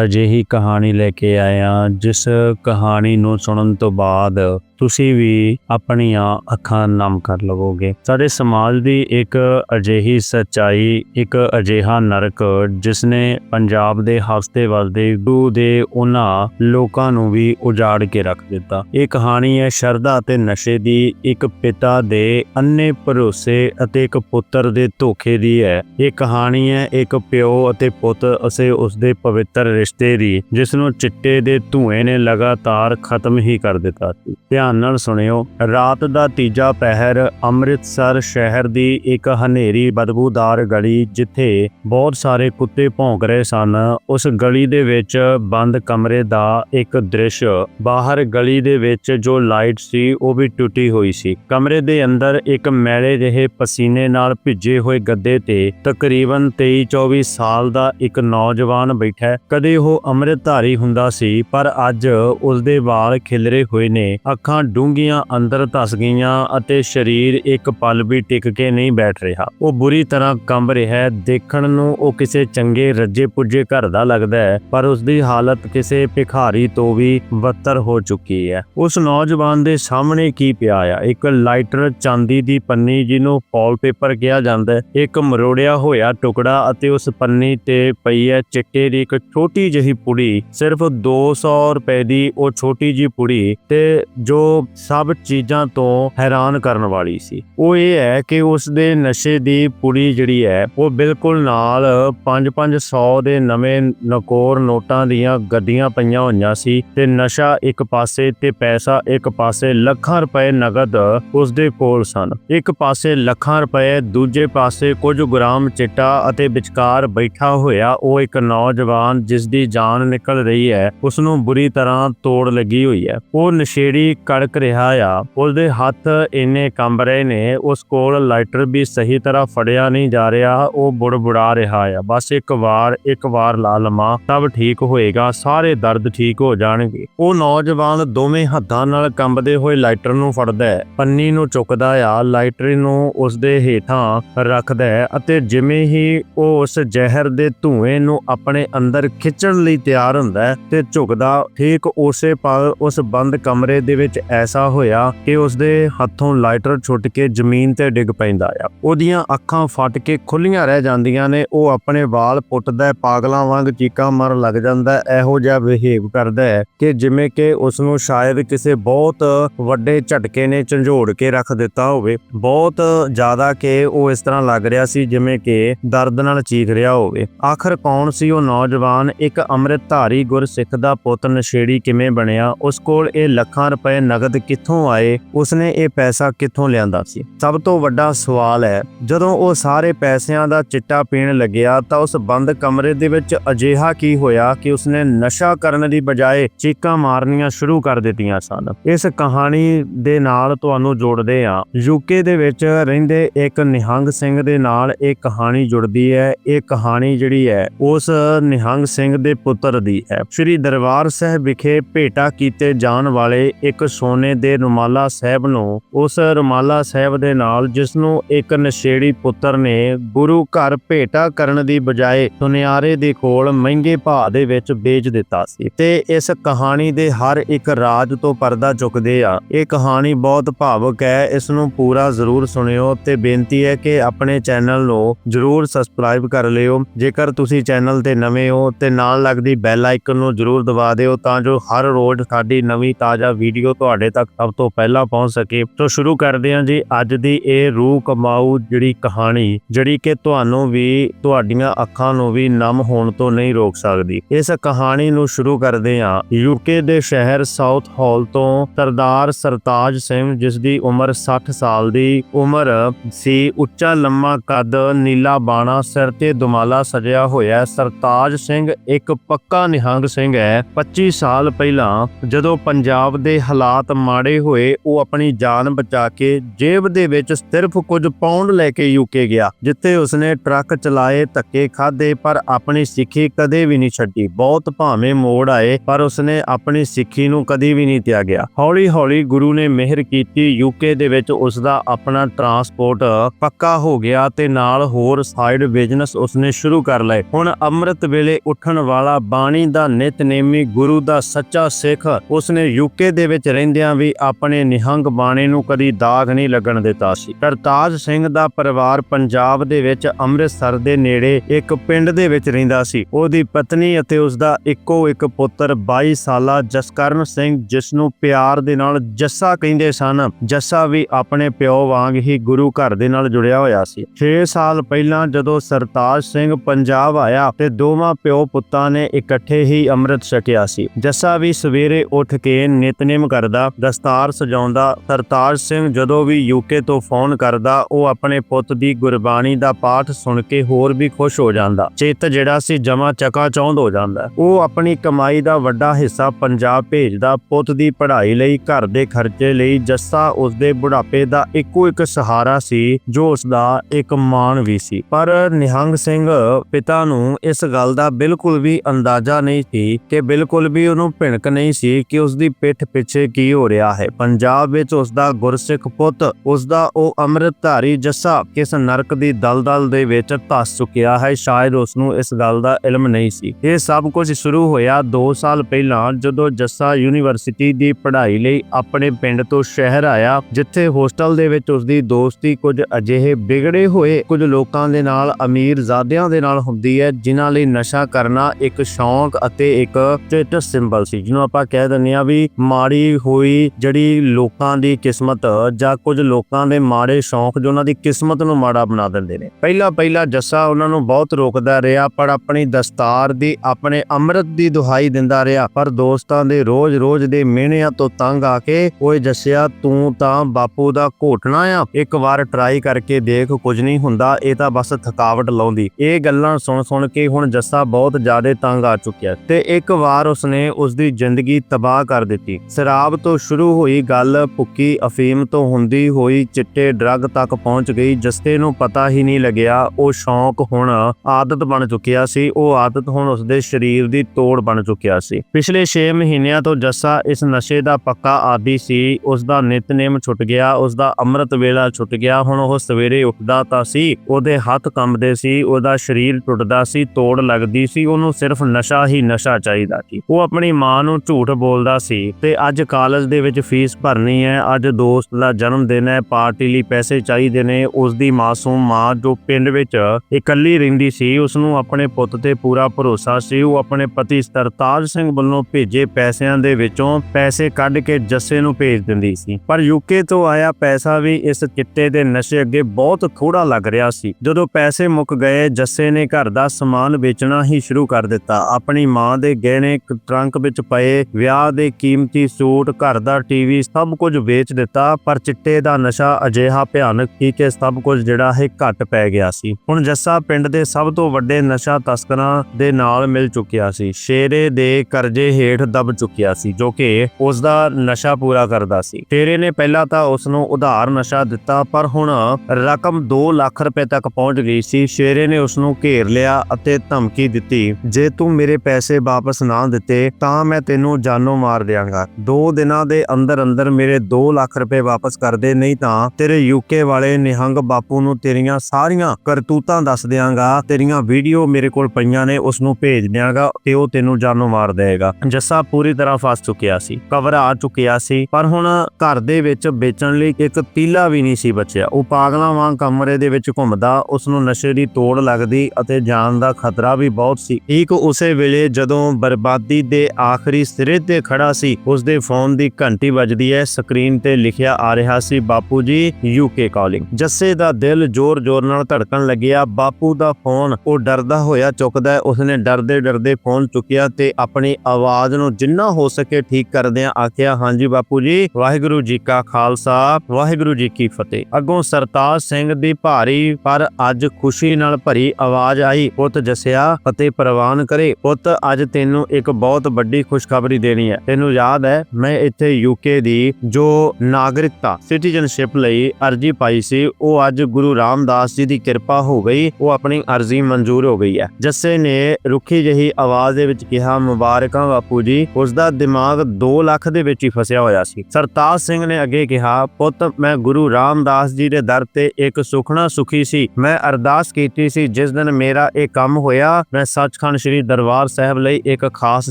ਅਜਿਹੀ ਕਹਾਣੀ ਲੈ ਕੇ ਆਇਆ ਜਿਸ ਕਹਾਣੀ ਨੂੰ ਸੁਣਨ ਤੋਂ ਬਾਅਦ ਤੁਸੀਂ ਵੀ ਆਪਣੀਆਂ ਅੱਖਾਂ ਨਮ ਕਰ ਲਵੋਗੇ। ਸਾਡੇ ਸਮਾਜ ਦੀ ਇੱਕ ਅਜਿਹੀ ਸੱਚਾਈ, ਇੱਕ ਅਜਿਹਾ ਨਰਕ ਜਿਸ ਨੇ ਪੰਜਾਬ ਦੇ ਹਸਤੇ ਵਸਦੇ ਗੁਰੂ ਦੇ ਉਹਨਾਂ ਲੋਕਾਂ ਨੂੰ ਵੀ ਉਜਾੜ ਕੇ ਰੱਖ ਦਿੱਤਾ। ਇਹ ਕਹਾਣੀ ਹੈ ਸ਼ਰਧਾ ਅਤੇ ਨਸ਼ੇ ਦੀ ਇੱਕ ਪਿਤਾ ਦੇ ਅੰਨੇ ਭਰੋਸੇ ਅਤੇ ਇੱਕ ਪੁੱਤਰ ਦੇ ਧੋਖੇ ਦੀ ਹੈ। ਇਹ ਕਹਾਣੀ ਹੈ ਇੱਕ ਪਿਓ ਅਤੇ ਪੁੱਤ ਅਤੇ ਉਸਦੇ ਪਵਿੱਤਰ ਰਿਸ਼ਤੇ ਦੀ, ਜਿਸ ਨੂੰ ਚਿੱਟੇ ਦੇ ਧੂਏ ਨੇ ਲਗਾਤਾਰ ਖਤਮ ਹੀ ਕਰ ਦਿੱਤਾ ਸੀ। ਧਿਆਨ ਨਾਲ ਸੁਣਿਓ, ਰਾਤ ਦਾ ਤੀਜਾ ਪਹਿਰ ਅੰਮ੍ਰਿਤਸਰ ਸ਼ਹਿਰ ਦੀ ਇੱਕ ਹਨੇਰੀ ਬਦਬੂਦਾਰ ਗਲੀ ਜਿੱਥੇ ਬਹੁਤ ਸਾਰੇ ਕੁੱਤੇ ਭੌਂਕ ਰਹੇ ਸਨ, ਉਸ ਗਲੀ ਦੇ ਵਿੱਚ ਬੰਦ ਕਮਰੇ ਦਾ ਇੱਕ ਦ੍ਰਿਸ਼, ਬਾਹਰ ਗਲੀ ਦੇ ਵਿੱਚ ਜੋ ਲਾਈਟ ਸੀ ਉਹ ਵੀ ਟੁੱਟੀ ਹੋਈ ਸੀ। ਕਮਰੇ ਦੇ ਅੰਦਰ ਇੱਕ ਮੈਲੇ ਜਿਹੇ ਪਸੀਨੇ ਨਾਲ ਭਿੱਜੇ ਹੋਏ ਗੱਦੇ ਤੇ ਤਕਰੀਬਨ 23-24 ਸਾਲ ਦਾ ਇੱਕ ਨੌਜਵਾਨ ਬੈਠਾ ਕਦੇ ਉਹ ਅੰਮ੍ਰਿਤਧਾਰੀ ਹੁੰਦਾ ਸੀ, ਪਰ ਅੱਜ ਉਸਦੇ ਵਾਲ ਖਿਲਰੇ ਹੋਏ ਨੇ, ਅੱਖਾਂ ਡੂੰਘੀਆਂ, ਅੰਦਰ ਧਸ ਗਈਆਂ ਅਤੇ ਸਰੀਰ ਇੱਕ ਪਲ ਵੀ ਟਿਕ ਕੇ ਨਹੀਂ ਬੈਠ ਰਿਹਾ। ਉਹ ਬੁਰੀ ਤਰ੍ਹਾਂ ਕੰਬ ਰਿਹਾ ਹੈ। ਦੇਖਣ ਨੂੰ ਉਹ ਕਿਸੇ ਚੰਗੇ ਰੱਜੇ ਪੁੱਜੇ ਘਰ ਦਾ ਲੱਗਦਾ ਹੈ, ਪਰ ਉਸ ਦੀ ਹਾਲਤ ਕਿਸੇ ਭਿਖਾਰੀ ਤੋਂ ਵੀ ਬੱਤਰ ਹੋ ਚੁੱਕੀ ਹੈ। ਉਸ ਨੌਜਵਾਨ ਦੇ ਸਾਹਮਣੇ ਕੀ ਪਿਆ ਆ? ਇੱਕ ਲਾਈਟਰ ਚਾਂਦੀ ਦੀ ਪੰਨੀ ਜਿਹਨੂੰ ਫਾਲ ਪੇਪਰ ਕਿਹਾ ਜਾਂਦਾ ਹੈ। ਇੱਕ ਮਰੋੜਿਆ ਹੋਇਆ ਟੁਕੜਾ ਅਤੇ ਉਸ ਪੰਨੀ ਤੇ ਪਈ ਹੈ ਚਿੱਟੇ ਦੀ ਇੱਕ ਛੋਟੀ ਜਿਹੀ ਪੁੜੀ। ਸਿਰਫ 200 ਰੁਪਏ ਦੀ ਉਹ ਛੋਟੀ ਜੀ ਪੁੜੀ ਤੇ ਜੋ ਸਭ ਚੀਜ਼ਾਂ ਤੋਂ ਹੈਰਾਨ ਕਰਨ ਵਾਲੀ ਸੀ। ਉਹ ਇਹ ਹੈ ਕਿ ਉਸ ਦੇ ਨਸ਼ੇ ਦੀ ਪੁੜੀ ਜਿਹੜੀ ਹੈ, ਉਹ ਬਿਲਕੁਲ ਨਾਲ 5-500 ਦੇ ਨਵੇਂ ਨਕੋਰ ਨੋਟਾਂ ਦੀਆਂ ਗੱਡੀਆਂ ਪਈਆਂ ਹੋਈਆਂ ਸੀ ਤੇ ਨਸ਼ਾ ਇੱਕ ਪਾਸੇ ਤੇ ਪੈਸਾ ਇੱਕ ਪਾਸੇ ਲੱਖਾਂ ਰੁਪਏ ਨਗਦ ਉਸ ਦੇ ਕੋਲ ਸਨ। ਇੱਕ ਪਾਸੇ ਲੱਖਾਂ ਰੁਪਏ, ਦੂਜੇ ਪਾਸੇ ਕੁਝ ਗ੍ਰਾਮ ਚਿੱਟਾ ਅਤੇ ਵਿਚਕਾਰ ਬੈਠਾ ਹੋਇਆ ਉਹ ਇੱਕ ਨੌਜਵਾਨ ਜਿਸ ਦੀ ਜਾਨ ਨਿਕਲ ਰਹੀ ਹੈ ਉਸ ਨੂੰ ਬੁਰੀ ਤਰ੍ਹਾਂ ਤੋੜ ਲੱਗੀ ਹੋਈ ਹੈ। ਉਹ ਨਸ਼ੇੜੀ ਕੜਕ ਰਿਹਾ ਆ। ਉਸਦੇ ਹੱਥ ਇੰਨੇ ਕੰਬ ਰਹੇ ਨੇ, ਉਸ ਕੋਲ ਲਾਈਟਰ ਵੀ ਸਹੀ ਤਰ੍ਹਾਂ ਫੜਿਆ ਨਹੀਂ ਜਾ ਰਿਹਾ। ਉਹ ਬੁੜਬੁੜਾ ਰਿਹਾ ਆ। ਬਸ ਇੱਕ ਵਾਰ ਇੱਕ ਵਾਰ ਲਾ ਲਵਾਂ, ਸਭ ਠੀਕ ਹੋਏਗਾ, ਸਾਰੇ ਦਰਦ ਠੀਕ ਹੋ ਜਾਣਗੇ। ਉਹ ਨੌਜਵਾਨ ਦੋਵੇਂ ਹੱਥਾਂ ਨਾਲ ਕੰਬਦੇ ਹੋਏ ਲਾਈਟਰ ਨੂੰ ਫੜਦਾ ਹੈ। ਪੰਨੀ ਨੂੰ ਚੁੱਕਦਾ ਆ। ਲਾਈਟਰ ਨੂੰ ਉਸ ਦੇ ਹੇਠਾਂ ਰੱਖਦਾ ਹੈ ਅਤੇ ਜਿਵੇਂ ਹੀ ਉਹ ਉਸ ਜ਼ਹਿਰ ਦੇ ਧੂਏ ਨੂੰ ਆਪਣੇ ਅੰਦਰ ਖਿੱਚਣ ਲਈ ਤਿਆਰ ਹੁੰਦਾ ਹੈ ਤੇ ਝੁਕਦਾ, ਠੀਕ ਉਸੇ ਪਲ ਉਸ ਬੰਦ ਕਮਰੇ ਦੇ ਵਿੱਚ ਐਸਾ ਹੋਇਆ ਕਿ ਉਸਦੇ ਹੱਥੋਂ ਲਾਈਟਰ ਛੁੱਟ ਕੇ ਜ਼ਮੀਨ ਤੇ ਡਿੱਗ ਪੈਂਦਾ ਆ। ਉਹਦੀਆਂ ਅੱਖਾਂ ਫਟ ਕੇ ਖੁੱਲੀਆਂ ਰਹਿ ਜਾਂਦੀਆਂ ਨੇ, ਉਹ ਆਪਣੇ ਵਾਲ ਪੁੱਟਦਾ, ਪਾਗਲਾਂ ਵਾਂਗ ਚੀਕਾਂ ਮਾਰਨ ਲੱਗ ਜਾਂਦਾ, ਇਹੋ ਜਿਹਾ ਬਿਹੇਵ ਕਰਦਾ ਹੈ ਕਿ ਜਿਵੇਂ ਕਿ ਉਸ ਨੂੰ ਸ਼ਾਇਦ ਕਿਸੇ ਬਹੁਤ ਵੱਡੇ ਝਟਕੇ ਨੇ ਝੰਜੋੜ ਕੇ ਰੱਖ ਦਿੱਤਾ ਹੋਵੇ। ਬਹੁਤ ਜ਼ਿਆਦਾ ਕਿ ਉਹ ਇਸ ਤਰ੍ਹਾਂ ਲੱਗ ਰਿਹਾ ਸੀ ਜਿਵੇਂ ਕਿ ਦਰਦ ਨਾਲ ਚੀਖ ਰਿਹਾ ਹੋਵੇ। ਆਖਰ ਕੌਣ ਸੀ ਉਹ ਨੌਜਵਾਨ? ਇੱਕ ਅੰਮ੍ਰਿਤਧਾਰੀ ਗੁਰਸਿੱਖ ਦਾ ਪੁੱਤ ਨਸ਼ੇੜੀ ਕਿਵੇਂ ਬਣਿਆ? ਉਸ ਕੋਲ ਇਹ ਲੱਖਾਂ ਰੁਪਏ ਨਗਦ ਕਿੱਥੋਂ ਆਏ, ਉਸਨੇ ਇਹ ਪੈਸਾ ਕਿੱਥੋਂ ਲਿਆਂਦਾ ਸੀ? ਸਭ ਤੋਂ ਵੱਡਾ ਸਵਾਲ ਹੈ, ਜਦੋਂ ਉਹ ਸਾਰੇ ਪੈਸਿਆਂ ਦਾ ਚਿੱਟਾ ਪੀਣ ਲੱਗਿਆ ਤਾਂ ਉਸ ਬੰਦ ਕਮਰੇ ਦੇ ਵਿੱਚ ਅਜਿਹਾ ਕੀ ਹੋਇਆ ਕਿ ਉਸਨੇ ਨਸ਼ਾ ਕਰਨ ਦੀ ਬਜਾਏ ਚੀਕਾਂ ਮਾਰਨੀਆਂ ਸ਼ੁਰੂ ਕਰ ਦਿੱਤੀਆਂ ਸਨ? ਇਸ ਕਹਾਣੀ ਦੇ ਨਾਲ ਤੁਹਾਨੂੰ ਜੋੜਦੇ ਹਾਂ। ਯੂਕੇ ਦੇ ਵਿੱਚ ਰਹਿੰਦੇ ਇੱਕ ਨਿਹੰਗ ਸਿੰਘ ਦੇ ਨਾਲ ਇਹ ਕਹਾਣੀ ਜੁੜਦੀ ਹੈ। ਇਹ ਕਹਾਣੀ ਜਿਹੜੀ ਹੈ, ਉਸ ਨਿਹੰਗ ਸਿੰਘ ਦੇ ਪੁੱਤਰ ਦੀ ਹੈ। ਸ੍ਰੀ ਦਰਬਾਰ ਸਾਹਿਬ ਵਿਖੇ ਭੇਟਾ ਕੀਤੇ ਜਾਣ ਵਾਲੇ ਇੱਕ ਸੋਨੇ ਦੇ ਰੁਮਾਲਾ ਸਾਹਿਬ ਨੂੰ, ਉਸ ਰੁਮਾਲਾ ਸਾਹਿਬ ਦੇ ਨਾਲ ਜਿਸ ਨੂੰ ਇੱਕ ਨਸ਼ੇੜੀ ਪੁੱਤਰ ਨੇ ਗੁਰੂ ਘਰ ਭੇਟਾ ਕਰਨ ਦੀ ਬਜਾਏ ਸੁਨਿਆਰੇ ਦੇ ਕੋਲ ਮਹਿੰਗੇ ਭਾਅ ਦੇ ਵਿੱਚ ਵੇਚ ਦਿੱਤਾ ਸੀ। ਤੇ ਇਸ ਕਹਾਣੀ ਦੇ ਹਰ ਇੱਕ ਰਾਜ ਤੋਂ ਪਰਦਾ ਚੁੱਕਦੇ ਆ। ਇਹ ਕਹਾਣੀ ਬਹੁਤ ਭਾਵਕ ਹੈ, ਇਸ ਨੂੰ ਪੂਰਾ ਜ਼ਰੂਰ ਸੁਣਿਓ ਤੇ ਬੇਨਤੀ ਹੈ ਕਿ ਆਪਣੇ ਚੈਨਲ ਨੂੰ ਜ਼ਰੂਰ ਸਬਸਕ੍ਰਾਈਬ ਕਰ ਲਿਓ। ਜੇਕਰ ਤੁਸੀਂ ਚੈਨਲ ਤੇ ਨਵੇਂ ਹੋ ਤੇ ਨਾਲ ਲੱਗਦੀ ਬੈਲ ਆਈਕਨ ਨੂੰ ਜ਼ਰੂਰ ਦਬਾ ਦਿਓ ਤਾਂ ਜੋ ਹਰ ਰੋਜ਼ ਸਾਡੀ ਨਵੀਂ ਤਾਜ਼ਾ ਵੀਡੀਓ ਤੁਹਾਡੇ ਤੱਕ ਸਭ ਤੋਂ ਪਹਿਲਾਂ ਪਹੁੰਚ ਸਕੇ। ਤੋਂ ਸ਼ੁਰੂ ਕਰਦੇ ਹਾਂ ਜੀ, ਅੱਜ ਦੀ ਇਹ ਰੂਹ ਕਮਾਊ ਜਿਹੜੀ ਕਹਾਣੀ, ਜਿਹੜੀ ਕਿ ਤੁਹਾਨੂੰ ਵੀ ਤੁਹਾਡੀਆਂ ਅੱਖਾਂ ਨੂੰ ਵੀ ਨਮ ਹੋਣ ਤੋਂ ਨਹੀਂ ਰੋਕ ਸਕਦੀ। ਇਸ ਕਹਾਣੀ ਨੂੰ ਸ਼ੁਰੂ ਕਰਦੇ ਹਾਂ। ਯੂਕੇ ਦੇ ਸ਼ਹਿਰ ਸਾਊਥ ਹਾਲ ਤੋਂ ਸਰਦਾਰ ਸਰਤਾਜ ਸਿੰਘ, ਜਿਸ ਦੀ ਉਮਰ 60 ਸਾਲ ਦੀ ਉਮਰ ਸੀ, ਉੱਚਾ ਲੰਮਾ ਕੱਦ, ਨੀਲਾ ਬਾਣਾ, ਸਿਰ ਤੇ ਦੁਮਾਲਾ ਸਜਿਆ ਹੋਇਆ ਸਰਤਾਜ ਸਿੰਘ, ਇੱਕ ਪੱਕਾ ਨਿਹੰਗ ਸਿੰਘ ਹੈ। 25 ਸਾਲ ਪਹਿਲਾਂ ਜਦੋਂ ਪੰਜਾਬ ਦੇ ਹਾਲਾਤ ਹਾਲਾਤ ਮਾੜੇ ਹੋਏ, ਉਹ ਆਪਣੀ ਜਾਨ ਬਚਾ ਕੇ ਜੇਬ ਦੇ ਵਿੱਚ ਸਿਰਫ ਕੁਝ ਪਾਉਂਡ ਲੈ ਕੇ ਯੂਕੇ ਗਿਆ, ਜਿੱਥੇ ਉਸਨੇ ਟਰੱਕ ਚਲਾਏ, ਧੱਕੇ ਖਾਦੇ ਪਰ ਆਪਣੀ ਸਿੱਖੀ ਕਦੇ ਵੀ ਨਹੀਂ ਛੱਡੀ। ਬਹੁਤ ਭਾਵੇਂ ਮੋੜ ਆਏ, ਪਰ ਉਸਨੇ ਆਪਣੀ ਸਿੱਖੀ ਨੂੰ ਕਦੀ ਵੀ ਨਹੀਂ ਤਿਆਗਿਆ। ਹੌਲੀ ਹੌਲੀ ਗੁਰੂ ਨੇ ਮਿਹਰ ਕੀਤੀ ਯੂਕੇ ਦੇ ਵਿੱਚ ਉਸ ਦਾ ਆਪਣਾ ਟਰਾਂਸਪੋਰਟ ਪੱਕਾ ਹੋ ਗਿਆ ਤੇ ਨਾਲ ਹੋਰ ਸਾਈਡ ਬਿਜ਼ਨਸ ਉਸਨੇ ਸ਼ੁਰੂ ਕਰ ਲਏ। ਹੁਣ ਅੰਮ੍ਰਿਤ ਵੇਲੇ ਉੱਠਣ ਵਾਲਾ ਬਾਣੀ ਦਾ ਨਿਤਨੇਮੀ ਗੁਰੂ ਦਾ ਸੱਚਾ ਸਿੱਖ ਉਸਨੇ ਯੂਕੇ ਦੇ ਵਿੱਚ ਰਹਿੰਦਿਆਂ ਵੀ ਆਪਣੇ ਨਿਹੰਗ ਬਾਣੇ ਨੂੰ ਕਦੀ ਦਾਗ ਨਹੀਂ ਲੱਗਣ ਦਿੱਤਾ ਸੀ। ਕਰਤਾਜ ਸਿੰਘ ਦਾ ਪਰਿਵਾਰ ਪੰਜਾਬ ਦੇ ਵਿੱਚ ਅੰਮ੍ਰਿਤਸਰ ਦੇ ਨੇੜੇ ਇੱਕ ਪਿੰਡ ਦੇ ਵਿੱਚ ਰਹਿੰਦਾ ਸੀ। ਉਹਦੀ ਪਤਨੀ ਅਤੇ ਉਸ ਦਾ ਇੱਕੋ ਇੱਕ ਪੁੱਤਰ 22 ਸਾਲਾ ਜਸਕਰਨ ਸਿੰਘ, ਜਿਸ ਨੂੰ ਪਿਆਰ ਦੇ ਨਾਲ ਜੱਸਾ ਕਹਿੰਦੇ ਸਨ। ਜੱਸਾ ਵੀ ਆਪਣੇ ਪਿਓ ਵਾਂਗ ਹੀ ਗੁਰੂ ਘਰ ਦੇ ਨਾਲ ਜੁੜਿਆ ਹੋਇਆ ਸੀ। 6 ਸਾਲ ਪਹਿਲਾਂ ਜਦੋਂ ਸਰਤਾਜ ਸਿੰਘ ਪੰਜਾਬ ਆਇਆ ਤੇ ਦੋਵਾਂ ਪਿਓ ਪੁੱਤਾਂ ਨੇ ਇਕੱਠੇ ਹੀ ਅੰਮ੍ਰਿਤ ਛਕਿਆ ਸੀ। ਜੱਸਾ ਵੀ ਸਵੇਰੇ ਉੱਠ ਕੇ ਨਿਤਨੇਮ ਕਰਦਾ ਦਸਤਾਰ ਸਜਾਉਂਦਾ, ਸਰਤਾਜ ਸਿੰਘ ਜਦੋਂ ਵੀ ਯੂਕੇ ਤੋਂ ਫੋਨ ਕਰਦਾ, ਉਹ ਆਪਣੇ ਪੁੱਤ ਦੀ ਗੁਰਬਾਣੀ ਦਾ ਪਾਠ ਸੁਣ ਕੇ ਹੋਰ ਵੀ ਖੁਸ਼ ਹੋ ਜਾਂਦਾ। ਚਿੱਤ ਜਿਹੜਾ ਸੀ ਜਮਾ ਚਕਾ ਚੌਂਦ ਹੋ ਜਾਂਦਾ। ਉਹ ਆਪਣੀ ਕਮਾਈ ਦਾ ਵੱਡਾ ਹਿੱਸਾ ਪੰਜਾਬ ਭੇਜਦਾ, ਪੁੱਤ ਦੀ ਪੜ੍ਹਾਈ ਲਈ, ਘਰ ਦੇ ਖਰਚੇ ਲਈ, ਜੱਸਾ ਉਸਦੇ ਬੁਢਾਪੇ ਦਾ ਇੱਕੋ ਇੱਕ ਸਹਾਰਾ ਸੀ, ਜੋ ਉਸਦਾ ਇੱਕ ਮਾਣ ਵੀ ਸੀ। ਪਰ ਨਿਹੰਗ ਸਿੰਘ ਪਿਤਾ ਨੂੰ ਇਸ ਗੱਲ ਦਾ ਬਿਲਕੁਲ ਵੀ ਅੰਦਾਜ਼ਾ ਨਹੀਂ ਸੀ ਕਿ ਬਿਲਕੁਲ ਵੀ ਉਹਨੂੰ ਭਿਣਕ ਨਹੀਂ ਸੀ ਕਿ ਉਸਦੀ ਪਿੱਠ ਪਿੱਛੇ ਕੀ ਹੋ ਰਿਹਾ ਹੈ। ਪੰਜਾਬ ਵਿੱਚ ਉਸਦਾ ਗੁਰਸਿੱਖ ਪੁੱਤ, ਉਸਦਾ ਉਹ ਅੰਮ੍ਰਿਤਧਾਰੀ ਜੱਸਾ, ਕਿਸ ਨਰਕ ਦੀ ਦਲਦਲ ਦੇ ਵਿੱਚ ਧਸ ਚੁੱਕਿਆ ਹੈ, ਸ਼ਾਇਦ ਉਸ ਨੂੰ ਇਸ ਗੱਲ ਦਾ ਇਲਮ ਨਹੀਂ ਸੀ। ਇਹ ਸਭ ਕੁਝ ਸ਼ੁਰੂ ਹੋਇਆ 2 ਸਾਲ ਪਹਿਲਾਂ, ਜਦੋਂ ਜੱਸਾ ਯੂਨੀਵਰਸਿਟੀ ਦੀ ਪੜ੍ਹਾਈ ਲਈ ਆਪਣੇ ਪਿੰਡ ਤੋਂ ਸ਼ਹਿਰ ਆਇਆ, ਜਿੱਥੇ ਹੋਸਟਲ ਦੇ ਵਿੱਚ ਉਸਦੀ ਦੋਸਤੀ ਕੁਝ ਅਜਿਹੇ ਵਿਗੜੇ ਹੋਏ ਕੁਝ ਲੋਕਾਂ ਦੇ ਨਾਲ, ਅਮੀਰ ਜ਼ਾਦਿਆਂ ਦੇ ਨਾਲ ਹੁੰਦੀ ਹੈ, ਜਿਨ੍ਹਾਂ ਲਈ ਨਸ਼ਾ ਕਰਨਾ ਇੱਕ ਸ਼ੌਂਕ ਅਤੇ ਇੱਕ ਸਟੇਟਸ ਸਿੰਬਲ ਸੀ, ਜਿਹਨੂੰ ਆਪਾਂ ਕਹਿ ਦਿੰਦੇ ਆ ਵੀ ਮਾੜੀ ਕੋਈ ਜਿਹੜੀ ਲੋਕਾਂ ਦੀ ਕਿਸਮਤ ਜਾਂ ਕੁਝ ਲੋਕਾਂ ਦੇ ਮਾੜੇ ਸ਼ੌਂਕ ਜੋ ਉਹਨਾਂ ਦੀ ਕਿਸਮਤ ਨੂੰ ਮਾੜਾ ਬਣਾ ਦਿੰਦੇ ਨੇ। ਪਹਿਲਾਂ ਪਹਿਲਾਂ ਜੱਸਾ ਉਹਨਾਂ ਨੂੰ ਬਹੁਤ ਰੋਕਦਾ ਰਿਹਾ, ਪਰ ਆਪਣੀ ਦਸਤਾਰ ਦੀ, ਆਪਣੇ ਅੰਮ੍ਰਿਤ ਦੀ ਦੁਹਾਈ ਦਿੰਦਾ ਰਿਹਾ। ਪਰ ਦੋਸਤਾਂ ਦੇ ਰੋਜ਼-ਰੋਜ਼ ਦੇ ਮਿਹਣਿਆਂ ਤੋਂ ਤੰਗ ਆ ਕੇ, ਓਏ ਜੱਸਿਆ, ਤੂੰ ਤਾਂ ਬਾਪੂ ਦਾ ਘੋਟਣਾ ਆ। ਇੱਕ ਵਾਰ ਟਰਾਈ ਕਰਕੇ ਦੇਖ, ਕੁਝ ਨਹੀਂ ਹੁੰਦਾ, ਇਹ ਤਾਂ ਬਸ ਥਕਾਵਟ ਲਾਉਂਦੀ। ਇਹ ਗੱਲਾਂ ਸੁਣ ਸੁਣ ਕੇ ਹੁਣ ਜੱਸਾ ਬਹੁਤ ਜ਼ਿਆਦਾ ਤੰਗ ਆ ਚੁੱਕਿਆ। ਤੇ ਇੱਕ ਵਾਰ ਉਸਨੇ ਉਸਦੀ ਜ਼ਿੰਦਗੀ ਤਬਾਹ ਕਰ ਦਿੱਤੀ। ਸ਼ਰਾਬ ਤੋਂ ਸ਼ੁਰੂ ਹੋਈ ਗੱਲ ਭੁੱਕੀ ਅਫੀਮ ਤੋਂ ਹੁੰਦੀ ਹੋਈ ਚਿੱਟੇ ਡਰੱਗ ਤੱਕ ਪਹੁੰਚ ਗਈ ਜਸਤੇ ਨੂੰ ਪਤਾ ਹੀ ਨਹੀਂ ਲੱਗਿਆ। ਉਹ ਸ਼ੌਂਕ ਹੁਣ ਆਦਤ ਬਣ ਚੁੱਕਿਆ ਸੀ। ਉਹ ਆਦਤ ਹੁਣ ਉਸਦੇ ਸਰੀਰ ਦੀ ਤੋੜ ਬਣ ਚੁੱਕਿਆ ਸੀ। ਪਿਛਲੇ 6 ਮਹੀਨਿਆਂ ਤੋਂ ਜੱਸਾ ਇਸ ਨਸ਼ੇ ਦਾ ਪੱਕਾ ਆਦੀ ਸੀ। ਉਸ ਦਾ ਨਿਤਨੇਮ ਛੁੱਟ ਗਿਆ ਉਸ ਦਾ ਅੰਮ੍ਰਿਤ ਵੇਲਾ ਛੁੱਟ ਗਿਆ। ਹੁਣ ਉਹ ਸਵੇਰੇ ਉੱਠਦਾ ਤਾਂ ਸੀ, ਉਹਦੇ ਹੱਥ ਕੰਬਦੇ ਸੀ, ਉਹਦਾ ਸਰੀਰ ਟੁੱਟਦਾ ਸੀ, ਤੋੜ ਲੱਗਦੀ ਸੀ, ਉਹਨੂੰ ਸਿਰਫ ਨਸ਼ਾ ਹੀ ਨਸ਼ਾ ਚਾਹੀਦਾ ਸੀ। ਉਹ ਆਪਣੀ ਮਾਂ ਨੂੰ ਝੂਠ ਬੋਲਦਾ ਸੀ ਤੇ ਅੱਜ ਕਾਲਜ ਦੇ ਵਿੱਚ ਫੀਸ ਭਰਨੀ ਹੈ। ਅੱਜ ਦੋਸਤ ਦਾ ਜਨਮ ਦਿਨ ਹੈ। ਪਾਰਟੀ ਲਈ ਪੈਸੇ ਚਾਹੀਦੇ ਨੇ। ਉਸ ਦੀ ਮਾਸੂਮ ਮਾਂ ਜੋ ਪਿੰਡ ਵਿੱਚ ਇਕੱਲੀ ਰਹਿੰਦੀ ਸੀ ਉਸ ਨੂੰ ਆਪਣੇ ਪੁੱਤ ਤੇ ਪੂਰਾ ਭਰੋਸਾ ਸੀ। ਉਹ ਆਪਣੇ ਪਤੀ ਸਰਤਾਜ ਸਿੰਘ ਵੱਲੋਂ ਭੇਜੇ ਪੈਸਿਆਂ ਦੇ ਵਿੱਚੋਂ ਪੈਸੇ ਕੱਢ ਕੇ ਜੱਸੇ ਨੂੰ ਭੇਜ ਦਿੰਦੀ ਸੀ। ਪਰ ਯੂਕੇ ਤੋਂ ਆਇਆ ਪੈਸਾ ਵੀ ਇਸ ਚਿੱਟੇ ਦੇ ਨਸ਼ੇ ਅੱਗੇ ਬਹੁਤ ਥੋੜਾ ਲੱਗ ਰਿਹਾ ਸੀ। ਜਦੋਂ ਪੈਸੇ ਮੁੱਕ ਗਏ, ਜੱਸੇ ਨੇ ਘਰ ਦਾ ਸਮਾਨ ਵੇਚਣਾ ਹੀ ਸ਼ੁਰੂ ਕਰ ਦਿੱਤਾ। ਆਪਣੀ ਮਾਂ ਦੇ ਗਹਿਣੇ ਟਰੰਕ ਵਿੱਚ ਪਏ ਵਿਆਹ ਦੇ ਕੀਮਤੀ ਸੂਟ ਘਰ ਦਾ ਟੀਵੀ ਸਭ ਕੁਝ ਵੇਚ ਦਿੱਤਾ, ਪਰ ਚਿੱਟੇ ਦਾ ਨਸ਼ਾ ਅਜਿਹਾ ਭਿਆਨਕ ਸੀ ਕਿ ਸਭ ਕੁਝ ਜਿਹੜਾ ਹੈ ਘੱਟ ਪੈ ਗਿਆ ਸੀ। ਹੁਣ ਜੱਸਾ ਪਿੰਡ ਦੇ ਸਭ ਤੋਂ ਵੱਡੇ ਨਸ਼ਾ ਤਸਕਰਾਂ ਦੇ ਨਾਲ ਮਿਲ ਚੁੱਕਿਆ ਸੀ। ਸ਼ੇਰੇ ਦੇ ਕਰਜ਼ੇ ਹੇਠ ਦਬ ਚੁੱਕਿਆ ਸੀ, ਜੋ ਕਿ ਉਸ ਦਾ ਨਸ਼ਾ ਪੂਰਾ ਕਰਦਾ ਸੀ। ਸ਼ੇਰੇ ਨੇ ਪਹਿਲਾਂ ਤਾਂ ਉਸ ਨੂੰ ਉਧਾਰ ਨਸ਼ਾ ਦਿੱਤਾ, ਪਰ ਹੁਣ ਰਕਮ 2 ਲੱਖ ਰੁਪਏ ਤੱਕ ਪਹੁੰਚ ਗਈ ਸੀ। ਸ਼ੇਰੇ ਨੇ ਉਸ ਨੂੰ ਘੇਰ ਲਿਆ ਅਤੇ ਧਮਕੀ ਦਿੱਤੀ, ਜੇ ਤੂੰ ਮੇਰੇ ਪੈਸੇ ਵਾਪਸ ਨਾ ਦਿੱਤੇ, ਤਾਂ ਮੈਂ ਤੈਨੂੰ ਜਾਨੋਂ ਮਾਰ ਦਿਆਂਗਾ। 2 ਦਿਨ ਦੇ ਅੰਦਰ ਅੰਦਰ ਮੇਰੇ 2 ਲੱਖ ਰੁਪਏ ਵਾਪਸ ਕਰ ਦੇ ਨਹੀਂ ਤਾਂ ਤੇਰੇ ਯੂਕੇ ਵਾਲੇ ਨਿਹੰਗ ਬਾਪੂ ਨੂੰ ਤੇਰੀਆਂ ਸਾਰੀਆਂ ਕਰਤੂਤਾਂ ਦੱਸ ਦਿਆਂਗਾ, ਤੇਰੀਆਂ ਵੀਡੀਓ ਮੇਰੇ ਕੋਲ ਪਈਆਂ ਨੇ ਉਸ ਨੂੰ ਭੇਜ ਦਿਆਂਗਾ ਤੇ ਉਹ ਤੈਨੂੰ ਜਾਨੋਂ ਮਾਰ ਦੇਗਾ ਜੱਸਾ ਪੂਰੀ ਤਰ੍ਹਾਂ ਫਸ ਚੁੱਕਿਆ ਸੀ ਘਬਰਾ ਚੁੱਕਿਆ ਸੀ, ਪਰ ਹੁਣ ਘਰ ਦੇ ਵਿੱਚ ਵੇਚਣ ਲਈ ਇੱਕ ਪੀਲਾ ਵੀ ਨਹੀਂ ਸੀ ਬਚਿਆ। ਉਹ ਪਾਗਲਾਂ ਵਾਂਗ ਕਮਰੇ ਦੇ ਵਿੱਚ ਘੁੰਮਦਾ ਉਸ ਨੂੰ ਨਸ਼ੇ ਦੀ ਤੋੜ ਲੱਗਦੀ ਅਤੇ ਜਾਨ ਦਾ ਖਤਰਾ ਵੀ ਬਹੁਤ ਸੀ। ਠੀਕ ਉਸੇ ਵੇਲੇ ਜਦੋਂ ਬਰਬਾਦੀ ਦੇ ਆਖਰੀ ਸਿਰੇ ਤੇ ਖੜਾ ਸੀ ਉਸ ਦੇ ਫੋਨ ਦੀ ਘੰਟੀ ਵੱਜਦੀ ਹੈ। ਸਕਰੀਨ ਤੇ ਲਿਖਿਆ ਆ ਰਿਹਾ ਸੀ, ਬਾਪੂ ਜੀ ਯੂਕੇ ਕਾਲਿੰਗ ਜੱਸੇ ਦਾ ਦਿਲ ਜ਼ੋਰ-ਜ਼ੋਰ ਨਾਲ ਧੜਕਣ ਲੱਗਿਆ। ਬਾਪੂ ਦਾ ਫੋਨ, ਉਹ ਡਰਦਾ ਹੋਇਆ ਚੁੱਕਦਾ ਹੈ। ਉਸਨੇ ਡਰਦੇ ਡਰਦੇ ਫੋਨ ਚੁੱਕਿਆ ਤੇ ਆਪਣੀ ਆਵਾਜ਼ ਨੂੰ ਜਿੰਨਾ ਹੋ ਸਕੇ ਠੀਕ ਕਰਦਿਆਂ ਆਖਿਆ, ਹਾਂਜੀ ਬਾਪੂ ਜੀ, ਵਾਹਿਗੁਰੂ ਜੀ ਕਾ ਖਾਲਸਾ, ਵਾਹਿਗੁਰੂ ਜੀ ਕੀ ਫਤਿਹ। ਅੱਗੋਂ ਸਰਤਾਜ ਸਿੰਘ ਦੀ ਭਾਰੀ, ਪਰ ਅੱਜ ਖੁਸ਼ੀ ਨਾਲ ਭਰੀ ਆਵਾਜ਼ ਆਈ। ਪੁੱਤ ਜੱਸਿਆ, ਫਤਿਹ ਪ੍ਰਵਾਨ ਕਰੇ। ਪੁੱਤ, ਅੱਜ ਤੈਨੂੰ ਇੱਕ ਬਹੁਤ ਵੱਡੀ ਖੁਸ਼ਖਬਰੀ ਦੇਣੀ ਹੈ। ਤੈਨੂੰ ਯਾਦ ਹੈ, ਮੈਂ ਇੱਥੇ ਯੂਕੇ ਦੀ ਜੋ ਨਾਗਰਿਕਤਾ ਸਿਟੀਜ਼ਨਸ਼ਿਪ ਲਈ ਅਰਜ਼ੀ ਪਾਈ ਸੀ, ਉਹ ਅੱਜ ਗੁਰੂ ਰਾਮਦਾਸ ਜੀ ਦੀ ਕਿਰਪਾ ਹੋ ਗਈ, ਉਹ ਆਪਣੀ ਅਰਜ਼ੀ ਮਨਜ਼ੂਰ ਹੋ ਗਈ ਹੈ। ਜੱਸੇ ਨੇ ਰੁੱਖੀ ਜਹੀ ਆਵਾਜ਼ ਦੇ ਵਿੱਚ ਕਿਹਾ, ਮੁਬਾਰਕਾਂ ਬਾਪੂ ਜੀ। ਉਸ ਦਾ ਦਿਮਾਗ 2 ਲੱਖ ਦੇ ਵਿੱਚ ਹੀ ਫਸਿਆ ਹੋਇਆ ਸੀ। ਸਰਤਾਜ ਸਿੰਘ ਨੇ ਅੱਗੇ ਕਿਹਾ, ਪੁੱਤ, ਮੈਂ ਗੁਰੂ ਰਾਮਦਾਸ ਜੀ ਦੇ ਦਰ ਤੇ ਇੱਕ ਸੁਖਣਾ ਸੁਖੀ ਸੀ। ਮੈਂ ਅਰਦਾਸ ਕੀਤੀ ਸੀ, ਜਿਸ ਦਿਨ ਮੇਰਾ ਇਹ ਕੰਮ ਹੋਇਆ, ਮੈਂ ਸੱਚਖੰਡ ਸ੍ਰੀ ਦਰਬਾਰ ਸਾਹਿਬ ਲਈ ਇੱਕ ਖਾਸ